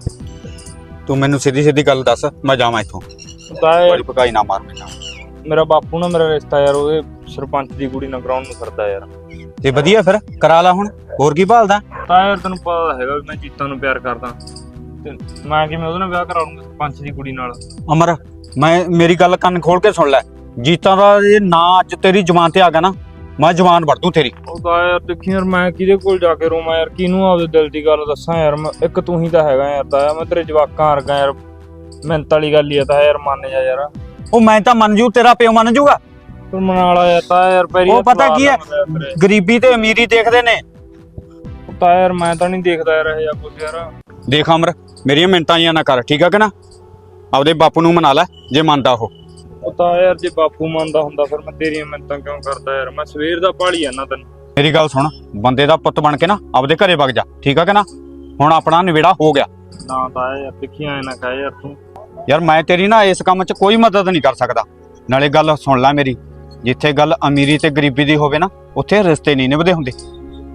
ਤੂੰ ਮੈਨੂੰ ਸਿੱਧੀ ਸਿੱਧੀ ਗੱਲ ਦੱਸ ਮੈਂ ਜਾਵਾਂ ਇੱਥੋਂ। ਤਾਇਆ ਯਾਰ ਬੜੀ ਪਕਾਈ ਨਾ ਮਾਰ ਮੈਨੂੰ। ਮੇਰਾ ਬਾਪੂ ਨਾ ਮੇਰਾ ਰਿਸ਼ਤਾ ਯਾਰ ਉਹਦੇ ਸਰਪੰਚ ਦੀ ਕੁੜੀ ਨਾਲ ਕਰਾਉਣ ਨੂੰ ਫਿਰਦਾ ਯਾਰ। ਤੇ ਵਧੀਆ ਫਿਰ ਕਰਾ ਲਾ ਹੁਣ ਹੋਰ ਕੀ ਭਾਲਦਾ? ਤਾਂ ਯਾਰ ਤੈਨੂੰ ਪਤਾ ਤਾਂ ਹੈਗਾ ਵੀ ਮੈਂ ਜੀਤਾਂ ਨੂੰ ਪਿਆਰ ਕਰਦਾ। ਤੇ ਮੈਂ ਕਿਵੇਂ ਉਹਦੇ ਨਾਲ ਵਿਆਹ ਕਰਾ ਲੂੰਗਾ ਸਰਪੰਚ ਦੀ ਕੁੜੀ ਨਾਲ? ਅਮਰ ਮੈਂ ਮੇਰੀ ਗੱਲ ਕੰਨ ਖੋਲ ਕੇ ਸੁਣ ਲੈ। ਜੀਤਾਂ ਦਾ ਇਹ ਨਾਂ ਅੱਜ ਤੇਰੀ ਜ਼ੁਬਾਨ ਤੇ ਆ ਗਿਆ ਨਾ ਮੈਂ ਜ਼ੁਬਾਨ ਵੜ ਦੂੰ ਤੇਰੀ। ਉਹ ਤਾਂ ਯਾਰ ਦੇਖੀ ਯਾਰ ਮੈਂ ਕਿਹਦੇ ਕੋਲ ਜਾ ਕੇ ਰੋਵਾਂ ਯਾਰ? ਕਿਹਨੂੰ ਆਪਦੇ ਦਿਲ ਦੀ ਗੱਲ ਦੱਸਾਂ ਯਾਰ? ਮੈਂ ਇੱਕ ਤੂੰ ਹੀ ਤਾਂ ਹੈਗਾ ਯਾਰ ਤਾਂ ਮੈਂ ਤੇਰੇ ਜਵਾਕਾਂ ਵਰਗਾ ਯਾਰ। ਮਿਹਨਤ ਵਾਲੀ ਗੱਲ ਹੀ ਆ ਤਾਂ ਯਾਰ ਮੰਨ ਜਾ ਯਾਰ। ਉਹ ਮੈਂ ਤਾਂ ਮੰਨ ਜੂ ਤੇਰਾ ਪਿਓ ਮੰਨ ਜੂਗਾ? ਤੂੰ ਮਨਾ ਵਾਲਾ ਯਾਰ ਤਾਂ ਯਾਰ ਪੈਰੀ ਉਹ ਪਤਾ ਕੀ ਹੈ? ਗਰੀਬੀ ਤੇ ਅਮੀਰੀ ਦੇਖਦੇ ਨੇ। ਉਹ ਤਾਂ ਯਾਰ ਮੈਂ ਤਾਂ ਨਹੀਂ ਦੇਖਦਾ ਯਾਰ ਇਹ ਜਾਂ ਕੁਝ ਯਾਰ। ਦੇਖ ਅਮਰ ਮੇਰੀਆਂ ਮਿੰਟਾਂ ਜੀਆਂ ਨਾ ਕਰ ਠੀਕ ਆ ਕਿ ਨਾ? ਆਪਦੇ ਬਾਪੂ ਨੂੰ ਮਨਾ ਲੈ ਜੇ ਮੰਨਦਾ ਉਹ। ਉਹ ਤਾਂ ਯਾਰ ਜੇ ਬਾਪੂ ਮੰਨਦਾ ਹੁੰਦਾ ਫਿਰ ਮੈਂ ਤੇਰੀਆਂ ਮਿਹਨਤਾਂ ਕਿਉਂ ਕਰਦਾ ਯਾਰ? ਮੈਂ ਸਵੇਰ ਦਾ ਪਾਲੀ ਜਾਂਦਾ ਤੈਨੂੰ। ਮੇਰੀ ਗੱਲ ਸੁਣ ਬੰਦੇ ਦਾ ਪੁੱਤ ਬਣ ਕੇ ਨਾ ਆਪਦੇ ਘਰੇ ਵਗ ਜਾ ਠੀਕ ਆ ਕਿ ਨਾ? ਹੁਣ ਆਪਣਾ ਨਿਵੇੜਾ ਹੋ ਗਿਆ। ਨਾ ਤਾਂ ਯਾਰ ਦੇਖੀ ਐ ਨਾ ਕਹਿ ਯਾਰ ਤੂੰ। ਯਾਰ ਮੈਂ ਤੇਰੀ ਨਾ ਇਸ ਕੰਮ 'ਚ ਕੋਈ ਮਦਦ ਨਹੀਂ ਕਰ ਸਕਦਾ। ਨਾਲੇ ਗੱਲ ਸੁਣ ਲੈ ਮੇਰੀ ਜਿੱਥੇ ਗੱਲ ਅਮੀਰੀ ਤੇ ਗਰੀਬੀ ਦੀ ਹੋਵੇ ਨਾ ਉੱਥੇ ਰਿਸ਼ਤੇ ਨਹੀਂ ਨਿਭਦੇ ਹੁੰਦੇ।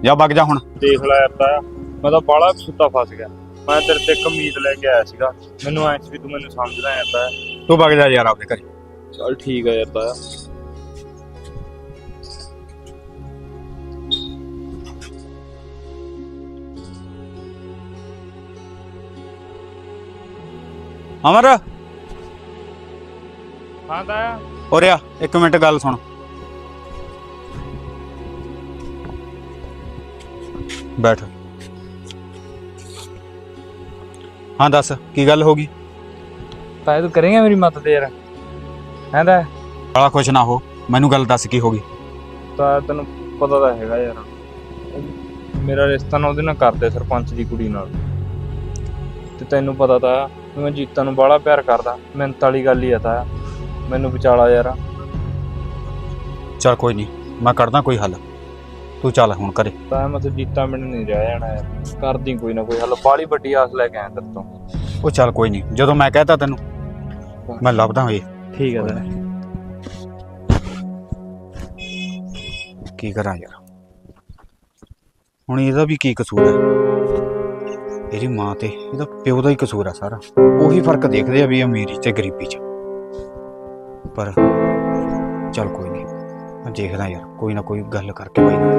ਜਾ ਵਗ ਜਾ ਹੁਣ। ਦੇਖ ਲੈ ਯਾਰ ਤਾਇਆ ਮੈਂ ਤਾਂ ਬਾਲਾ ਸੁੱਤਾ ਫਸ ਗਿਆ। ਮੈਂ ਤੇਰੇ ਤੇ ਇੱਕ ਉਮੀਦ ਲੈ ਕੇ ਆਇਆ ਸੀਗਾ। ਮੈਨੂੰ ਐਂ ਸੀ ਵੀ ਤੂੰ ਮੈਨੂੰ ਸਮਝਦਾ ਯਾਰ ਤਾਇਆ ਤੂੰ। ਵਗ ਜਾ ਯਾਰ ਆਪਦੇ ਘਰੇ। ਚੱਲ ਠੀਕ ਆ ਯਾਰ ਤਾਇਆ ਅਮਰ? ਹਾਂ ਤਾਇਆ ਉਰੇ ਆ ਇੱਕ ਮਿੰਟ ਗੱਲ ਸੁਣ। ਬੈਠ। ਹਾਂ ਦੱਸ ਕੀ ਗੱਲ ਹੋ ਗਈ? ਤਾਇਆ ਤੂੰ ਕਰੇਂਗਾ ਮੇਰੀ ਮਦਦ ਯਾਰ ਹੈਂਦਾ ਬੜਾ ਖੁਸ਼ ਨਾ ਹੋ ਮੈਨੂੰ ਗੱਲ ਦੱਸ ਕੀ ਹੋ ਗਈ? ਤਾਂ ਤੈਨੂੰ ਪਤਾ ਤਾਂ ਹੈਗਾ ਯਾਰ ਮੇਰਾ ਰਿਸ਼ਤਾ ਨਾ ਉਹਦੇ ਨਾਲ ਕਰਦੇ ਸਰਪੰਚ ਦੀ ਕੁੜੀ ਨਾਲ। ਤੇ ਤੈਨੂੰ ਪਤਾ ਤਾਂ ਵੀ ਮੈਂ ਜੀਤਾ ਨੂੰ ਬਾਹਲਾ ਪਿਆਰ ਕਰਦਾ ਮਿਹਨਤ ਵਾਲੀ ਗੱਲ ਹੀ ਆ ਤਾਇਆ ਮੈਨੂੰ ਵਿਚਾਲਾ ਯਾਰ। ਚਲ ਕੋਈ ਨਹੀਂ ਮੈਂ ਕਰਦਾ ਕੋਈ ਹੱਲ। ਤੂੰ ਚੱਲ ਹੁਣ ਘਰੇ। ਤਾਂ ਮੈਂ ਤੇ ਜੀਤਾ ਮੈਨੂੰ ਨਹੀਂ ਰਹਿ ਜਾਣਾ ਯਾਰ। ਕਰਦੀ ਕੋਈ ਨਾ ਕੋਈ ਹੱਲ। ਬਾਲੀ ਵੱਡੀ ਆਸ ਲੈ ਕੇ ਆਇਆ ਤੇਰੇ ਤੋਂ। ਉਹ ਚੱਲ ਕੋਈ ਨਹੀਂ। ਜਦੋਂ ਮੈਂ ਕਹਤਾ ਤੈਨੂੰ ਮੈਂ ਲੱਭਦਾ ਹੋਏ ਠੀਕ ਹੈ ਤਾਇਆ ਕੀ ਕਰਾਂ ਯਾਰ? ਹੁਣ ਇਹਦਾ ਵੀ ਕੀ ਕਸੂਰ ਹੈ? ਇਹਦੀ ਮਾਂ ਤੇ ਇਹਦਾ ਪਿਓ ਦਾ ਹੀ ਕਸੂਰ ਆ ਸਾਰਾ। ਉਹੀ ਫ਼ਰਕ ਦੇਖਦੇ ਆ ਵੀ ਅਮੀਰੀ ਤੇ ਗਰੀਬੀ 'ਚ। ਪਰ ਚੱਲ ਕੋਈ ਮੈਂ ਦੇਖਦਾ ਯਾਰ ਕੋਈ ਨਾ ਕੋਈ ਗੱਲ ਕਰਕੇ ਕੋਈ ਨਾ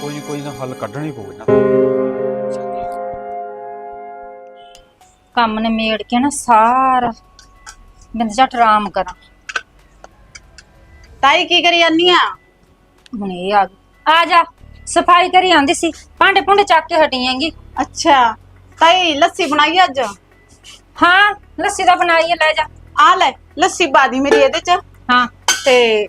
ਕੋਈ ਕੋਈ ਨਾ ਹੱਲ ਕੱਢਣਾ ਹੀ ਪਊਗਾ ਕੰਮ ਨਿਮੇੜ ਕੇ ਨਾ ਸਾਰਾ ਬਿੰਦ ਝੱਟ ਆਰਾਮ ਕਰਾਂ। ਤਾਈ ਕੀ ਕਰੀ ਜਾਨੀ ਆ? ਹੁਣ ਇਹ ਆ ਗਈ। ਆ ਜਾ ਸਫ਼ਾਈ ਕਰੀ ਆਂਦੀ ਸੀ ਭਾਂਡੇ ਭੁੰਡੇ ਚੱਕ ਕੇ ਹਟੀ ਆਂਗੀ ਅੱਛਾ ਤਾਈ ਲੱਸੀ ਬਣਾਈ ਅੱਜ? ਹਾਂ ਲੱਸੀ ਦਾ ਬਣਾਈ ਲੈ ਜਾ। ਆ ਲੈ ਲੱਸੀ ਬਾਦੀ ਮੇਰੀ ਇਹਦੇ ਚ। ਹਾਂ। ਤੇ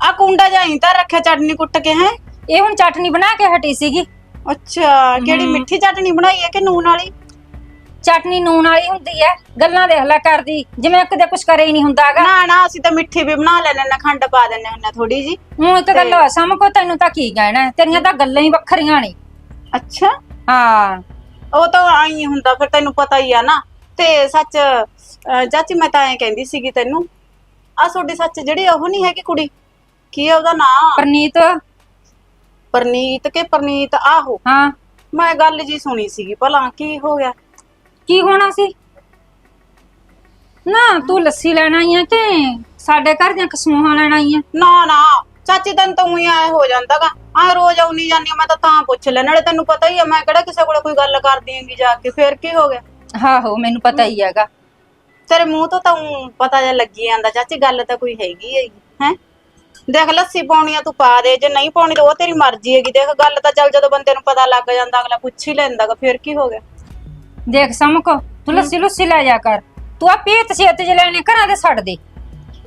ਆ ਕੁੰਡਾ ਜਾਈ ਤਾਂ ਰੱਖਿਆ ਚਟਨੀ ਕੁੱਟ ਕੇ ਹੈ? ਇਹ ਹੁਣ ਚਟਨੀ ਬਣਾ ਕੇ ਹਟੀ ਸੀਗੀ। ਅੱਛਾ ਕਿਹੜੀ ਮਿੱਠੀ ਚਟਨੀ ਬਣਾਈ ਹੈ ਕਿ ਨੂਨ ਵਾਲੀ? ਚਟਨੀ ਨੂਨ ਵਾਲੀ ਹੁੰਦੀ ਹੈ ਗੱਲਾਂ ਦੇਖ ਲੈ ਕਰਦੀ ਜਿਵੇਂ ਕਦੇ ਕੁਝ ਕਰੇ ਹੀ ਨਹੀਂ ਹੁੰਦਾਗਾ ਨਾ ਨਾ ਅਸੀਂ ਤਾਂ ਮਿੱਠੀ ਵੀ ਬਣਾ ਲੈਣੇ ਨਾ ਖੰਡ ਪਾ ਦਿੰਨੇ ਹੁੰਨੇ ਥੋੜੀ ਜੀ ਹੁਣ ਇੱਕ ਗੱਲ ਹੋਇਆ ਸਮ ਕੋ ਤੈਨੂੰ ਤਾਂ ਕੀ ਕਹਿਣਾ ਹੈ? ਤੇਰੀਆਂ ਤਾਂ ਗੱਲਾਂ ਹੀ ਵੱਖਰੀਆਂ ਨੇ। ਅੱਛਾ। ਹਾਂ। ਉਹ ਤਾਂ ਆਈ ਹੁੰਦਾ ਫਿਰ ਤੈਨੂੰ ਪਤਾ ਹੀ ਆ ਨਾ। ਤੇ ਸੱਚ ਅਹ ਚਾਚੀ ਮੈਂ ਤਾਂ ਐਂ ਕਹਿੰਦੀ ਸੀਗੀ ਤੈਨੂੰ ਆ ਤੁਹਾਡੀ ਸੱਚ ਜਿਹੜੀ ਉਹ ਨਹੀਂ ਹੈਗੀ ਕੁੜੀ? ਕੀ ਹੈ ਉਹਦਾ ਨਾਂ? ਪ੍ਰਨੀਤ। ਪਰਨੀਤ ਕੇ ਪਰਨੀਤ? ਆਹੋ। ਹਾਂ। ਮੈਂ ਗੱਲ ਜੀ ਸੁਣੀ ਸੀਗੀ ਭਲਾ ਕੀ ਹੋ ਗਿਆ? ਕੀ ਹੋਣਾ ਸੀ? ਨਾ ਤੂੰ ਲੱਸੀ ਲੈਣ ਆਈ ਆ ਕਿ ਸਾਡੇ ਘਰ ਦੀਆਂ ਕਸਮੂਹਾਂ ਲੈਣ ਆਈ ਆ? ਨਾ ਨਾ। ਚਾਚੀ ਤੈਨੂੰ ਤਾਂ ਉਹੀ ਆਏ ਹੋ ਜਾਂਦਾਗਾ। ਆ ਰੋਜ਼ ਆਉਣੀ ਜਾਂਦੀ ਮੈਂ ਤਾਂ ਤਾਂ ਪੁੱਛ ਲੈ ਨਾਲੇ ਤੈਨੂੰ ਪਤਾ ਹੀ ਆ ਮੈਂ ਕਿਹੜਾ ਕਿਸੇ ਕੋਲ ਕੋਈ ਗੱਲ ਕਰਦੀ ਆਂਗੀ ਜਾ ਕੇ। ਫੇਰ ਕੀ ਹੋ ਗਿਆ? ਆਹੋ ਮੈਨੂੰ ਪਤਾ ਹੀ ਹੈਗਾ। ਤੇਰੇ ਮੂੰਹ ਤੋਂ ਤਾਂ ਊਂ ਪਤਾ ਜਿਹਾ ਲੱਗੀ ਜਾਂਦਾ ਚਾਚੀ ਗੱਲ ਤਾਂ ਕੋਈ ਹੈਗੀ ਹੈਗੀ ਹੈ? ਦੇਖ ਲੱਸੀ ਪਾਉਣੀ ਆ ਤੂੰ ਪਾ ਦੇ ਜੇ ਨਹੀਂ ਪਾਉਣੀ ਤਾਂ ਉਹ ਤੇਰੀ ਮਰਜ਼ੀ ਹੈਗੀ ਦੇਖ ਗੱਲ ਤਾਂ ਚੱਲ ਜਦੋਂ ਬੰਦੇ ਨੂੰ ਪਤਾ ਲੱਗ ਜਾਂਦਾ ਅਗਲਾ ਪੁੱਛ ਹੀ ਲੈਂਦਾਗਾ ਫਿਰ ਕੀ ਹੋ ਗਿਆ? ਦੇਖ ਸਮਕੋ ਤੂੰ ਲੱਸੀ ਲੁੱਸੀ ਲੈ ਜਾ ਕਰ ਤੂੰ ਆ ਪੇਤ ਸੇਤ ਜੇ ਲੈਣੇ ਘਰਾਂ ਦੇ ਛੱਡ ਦੇ।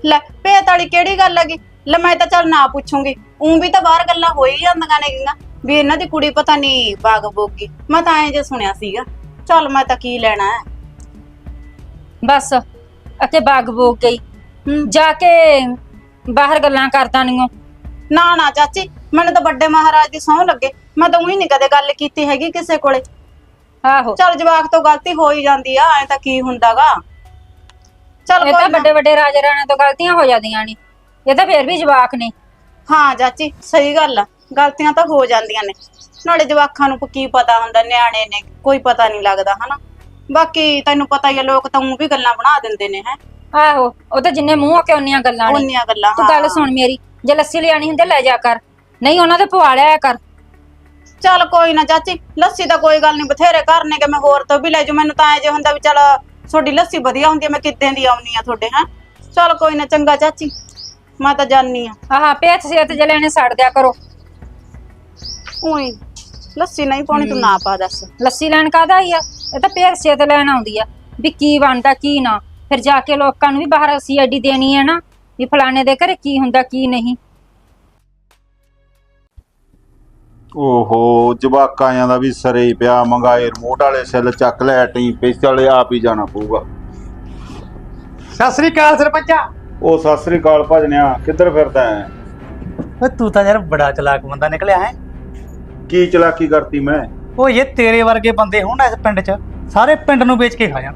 ਲੈ ਭੇਤ ਵਾਲੀ ਕਿਹੜੀ ਗੱਲ ਹੈਗੀ? ਲੈ ਮੈਂ ਤਾਂ ਚੱਲ ਨਾ ਪੁੱਛੂੰਗੀ ਉਂ ਵੀ ਤਾਂ ਬਾਹਰ ਗੱਲਾਂ ਹੋ ਹੀ ਜਾਂਦੀਆਂ ਨੇਗੀਆਂ ਵੀ ਇਹਨਾਂ ਦੀ ਕੁੜੀ ਪਤਾ ਨਹੀਂ ਬਾਗ ਬੋਗੀ ਮੈਂ ਤਾਂ ਐਂ ਜੇ ਸੁਣਿਆ ਸੀਗਾ ਚੱਲ ਮੈਂ ਤਾਂ ਕੀ ਲੈਣਾ ਹੈ? ਬਸ ਅਤੇ ਬਾਗ ਬੋਗ ਗਈ। ਜਾ ਕੇ ਬਾਹਰ ਗੱਲਾਂ ਕਰਦਾ ਨਹੀਂ ਨਾ ਨਾ ਚਾਚੀ ਮੈਨੂੰ ਤਾਂ ਵੱਡੇ ਮਹਾਰਾਜ ਦੀ ਸਹੁੰ ਲੱਗੇ। ਮੈਂ ਤਾਂ ਉਹੀ ਨਹੀਂ ਕਦੇ ਗੱਲ ਕੀਤੀ ਹੈਗੀ ਕਿਸੇ ਕੋਲੇ। ਆਹੋ। ਚੱਲ ਜਵਾਕ ਤੋਂ ਗਲਤੀ ਹੋ ਹੀ ਜਾਂਦੀ ਆ ਐ ਤਾਂ ਕੀ ਹੁੰਦਾਗਾ। ਚੱਲ ਇਹ ਤਾਂ ਕੋਈ ਨਾ। ਵੱਡੇ ਵੱਡੇ ਰਾਜੇ ਰਾਣਾ ਤੋਂ ਗਲਤੀਆਂ ਹੋ ਜਾਂਦੀਆਂ ਨੇ। ਇਹ ਤਾਂ ਫੇਰ ਵੀ ਜਵਾਕ ਨੇ। ਹਾਂ ਚਾਚੀ ਸਹੀ ਗੱਲ ਆ। ਗਲਤੀਆਂ ਤਾਂ ਹੋ ਜਾਂਦੀਆਂ ਨੇ। ਨਾਲੇ ਜਵਾਕਾਂ ਨੂੰ ਕੀ ਪਤਾ ਹੁੰਦਾ ਨਿਆਣੇ ਨੇ ਕੋਈ ਪਤਾ ਨਹੀਂ ਲੱਗਦਾ ਹਨਾ। ਬਾਕੀ ਤੈਨੂੰ ਪਤਾ ਹੀ ਆ ਲੋਕ ਤਾਂ ਉਹ ਵੀ ਗੱਲਾਂ ਬਣਾ ਦਿੰਦੇ ਨੇ ਹੈ। ਆਹੋ ਉਹ ਤਾਂ ਜਿੰਨੇ ਮੂੰਹ ਆ ਕੇ ਉਹਨੀਆਂ ਗੱਲਾਂ ਨੇ। ਉਹਨੀਆਂ ਗੱਲਾਂ ਤੂੰ ਗੱਲ। ਸੁਣ ਮੇਰੀ ਜੇ ਲੱਸੀ ਲਿਆਣੀ ਹੁੰਦੀ ਲੈ ਜਾ ਕਰ। ਨਹੀਂ ਉਹਨਾਂ ਦੇ ਪਵਾ ਲਿਆ ਕਰ। ਚੱਲ ਕੋਈ ਨਾ ਚਾਚੀ ਲੱਸੀ ਤਾਂ ਕੋਈ ਗੱਲ ਨਹੀਂ ਬਥੇਰੇ ਕਰਨੇ ਕਿ ਮੈਂ ਹੋਰ ਤੋਂ ਵੀ ਲੈ ਜੂ ਮੈਨੂੰ ਤਾਂ ਐ ਜੇ ਹੁੰਦਾ ਵੀ ਚੱਲ ਤੁਹਾਡੀ ਲੱਸੀ ਵਧੀਆ ਹੁੰਦੀ ਆ ਮੈਂ ਕਿੱਦਾਂ ਦੀ ਆਉਣੀ ਆ ਤੁਹਾਡੇ ਹੈ। ਚੱਲ ਕੋਈ ਨਾ ਚੰਗਾ ਚਾਚੀ ਮੈਂ ਤਾਂ ਜਾਣੀ ਆ। ਆਹ ਪੇਤ ਸੇਤ ਜੇ ਲੈਣੇ ਛੱਡ ਦਿਆ ਕਰੋ। ਉਹੀ। ਲੱਸੀ ਨਹੀਂ ਪਾਉਣੀ ਤੂੰ ਨਾ ਪਾ ਦੱਸ। ਲੱਸੀ ਲੈਣ ਕਾਦਾ ਹੀ ਆ? ਇਹ ਤਾਂ ਪੇਤ ਸੇਤ ਲੈਣ ਆਉਂਦੀ ਆ ਵੀ ਕੀ ਬਣਦਾ ਕੀ ਨਾ। ਫਿਰ ਜਾ ਕੇ ਲੋਕਾਂ ਨੂੰ ਵੀ ਬਾਹਰ ਅਸੀਂ ਐਡੀ ਦੇਣੀ ਹੈ ਨਾ ਵੀ ਫਲਾਣੇ ਦੇ ਘਰੇ ਕੀ ਹੁੰਦਾ ਕੀ ਨਹੀਂ। ਓਹੋ ਜਵਾਕਾਂ ਦਾ ਵੀ ਸਰੇ ਹੀ ਪਿਆ ਮੰਗਾਏ ਰਿਮੋਟ ਵਾਲੇ ਸੈੱਲ ਚੱਕ ਲੈ ਟੀ ਪਿਸਤਲ ਵਾਲੇ ਆਪ ਹੀ ਜਾਣਾ ਪਊਗਾ। ਸਤਿ ਸ੍ਰੀ ਅਕਾਲ ਸਰਪੰਚਾ। ਉਹ ਸਤਿ ਸ੍ਰੀ ਅਕਾਲ ਭਜਨਿਆ ਕਿੱਧਰ ਫਿਰਦਾ ਹੈ? ਓਏ ਤੂੰ ਤਾਂ ਯਾਰ ਬੜਾ ਚਲਾਕ ਬੰਦਾ ਨਿਕਲਿਆ ਹੈ। ਕੀ ਚਲਾਕੀ ਕਰਤੀ ਮੈਂ? ਉਹ ਇਹ ਤੇਰੇ ਵਰਗੇ ਬੰਦੇ ਹੋਣ ਇਸ ਪਿੰਡ 'ਚ। ਸਾਰੇ ਪਿੰਡ ਨੂੰ ਵੇਚ ਕੇ ਖਾ ਜਾਣ।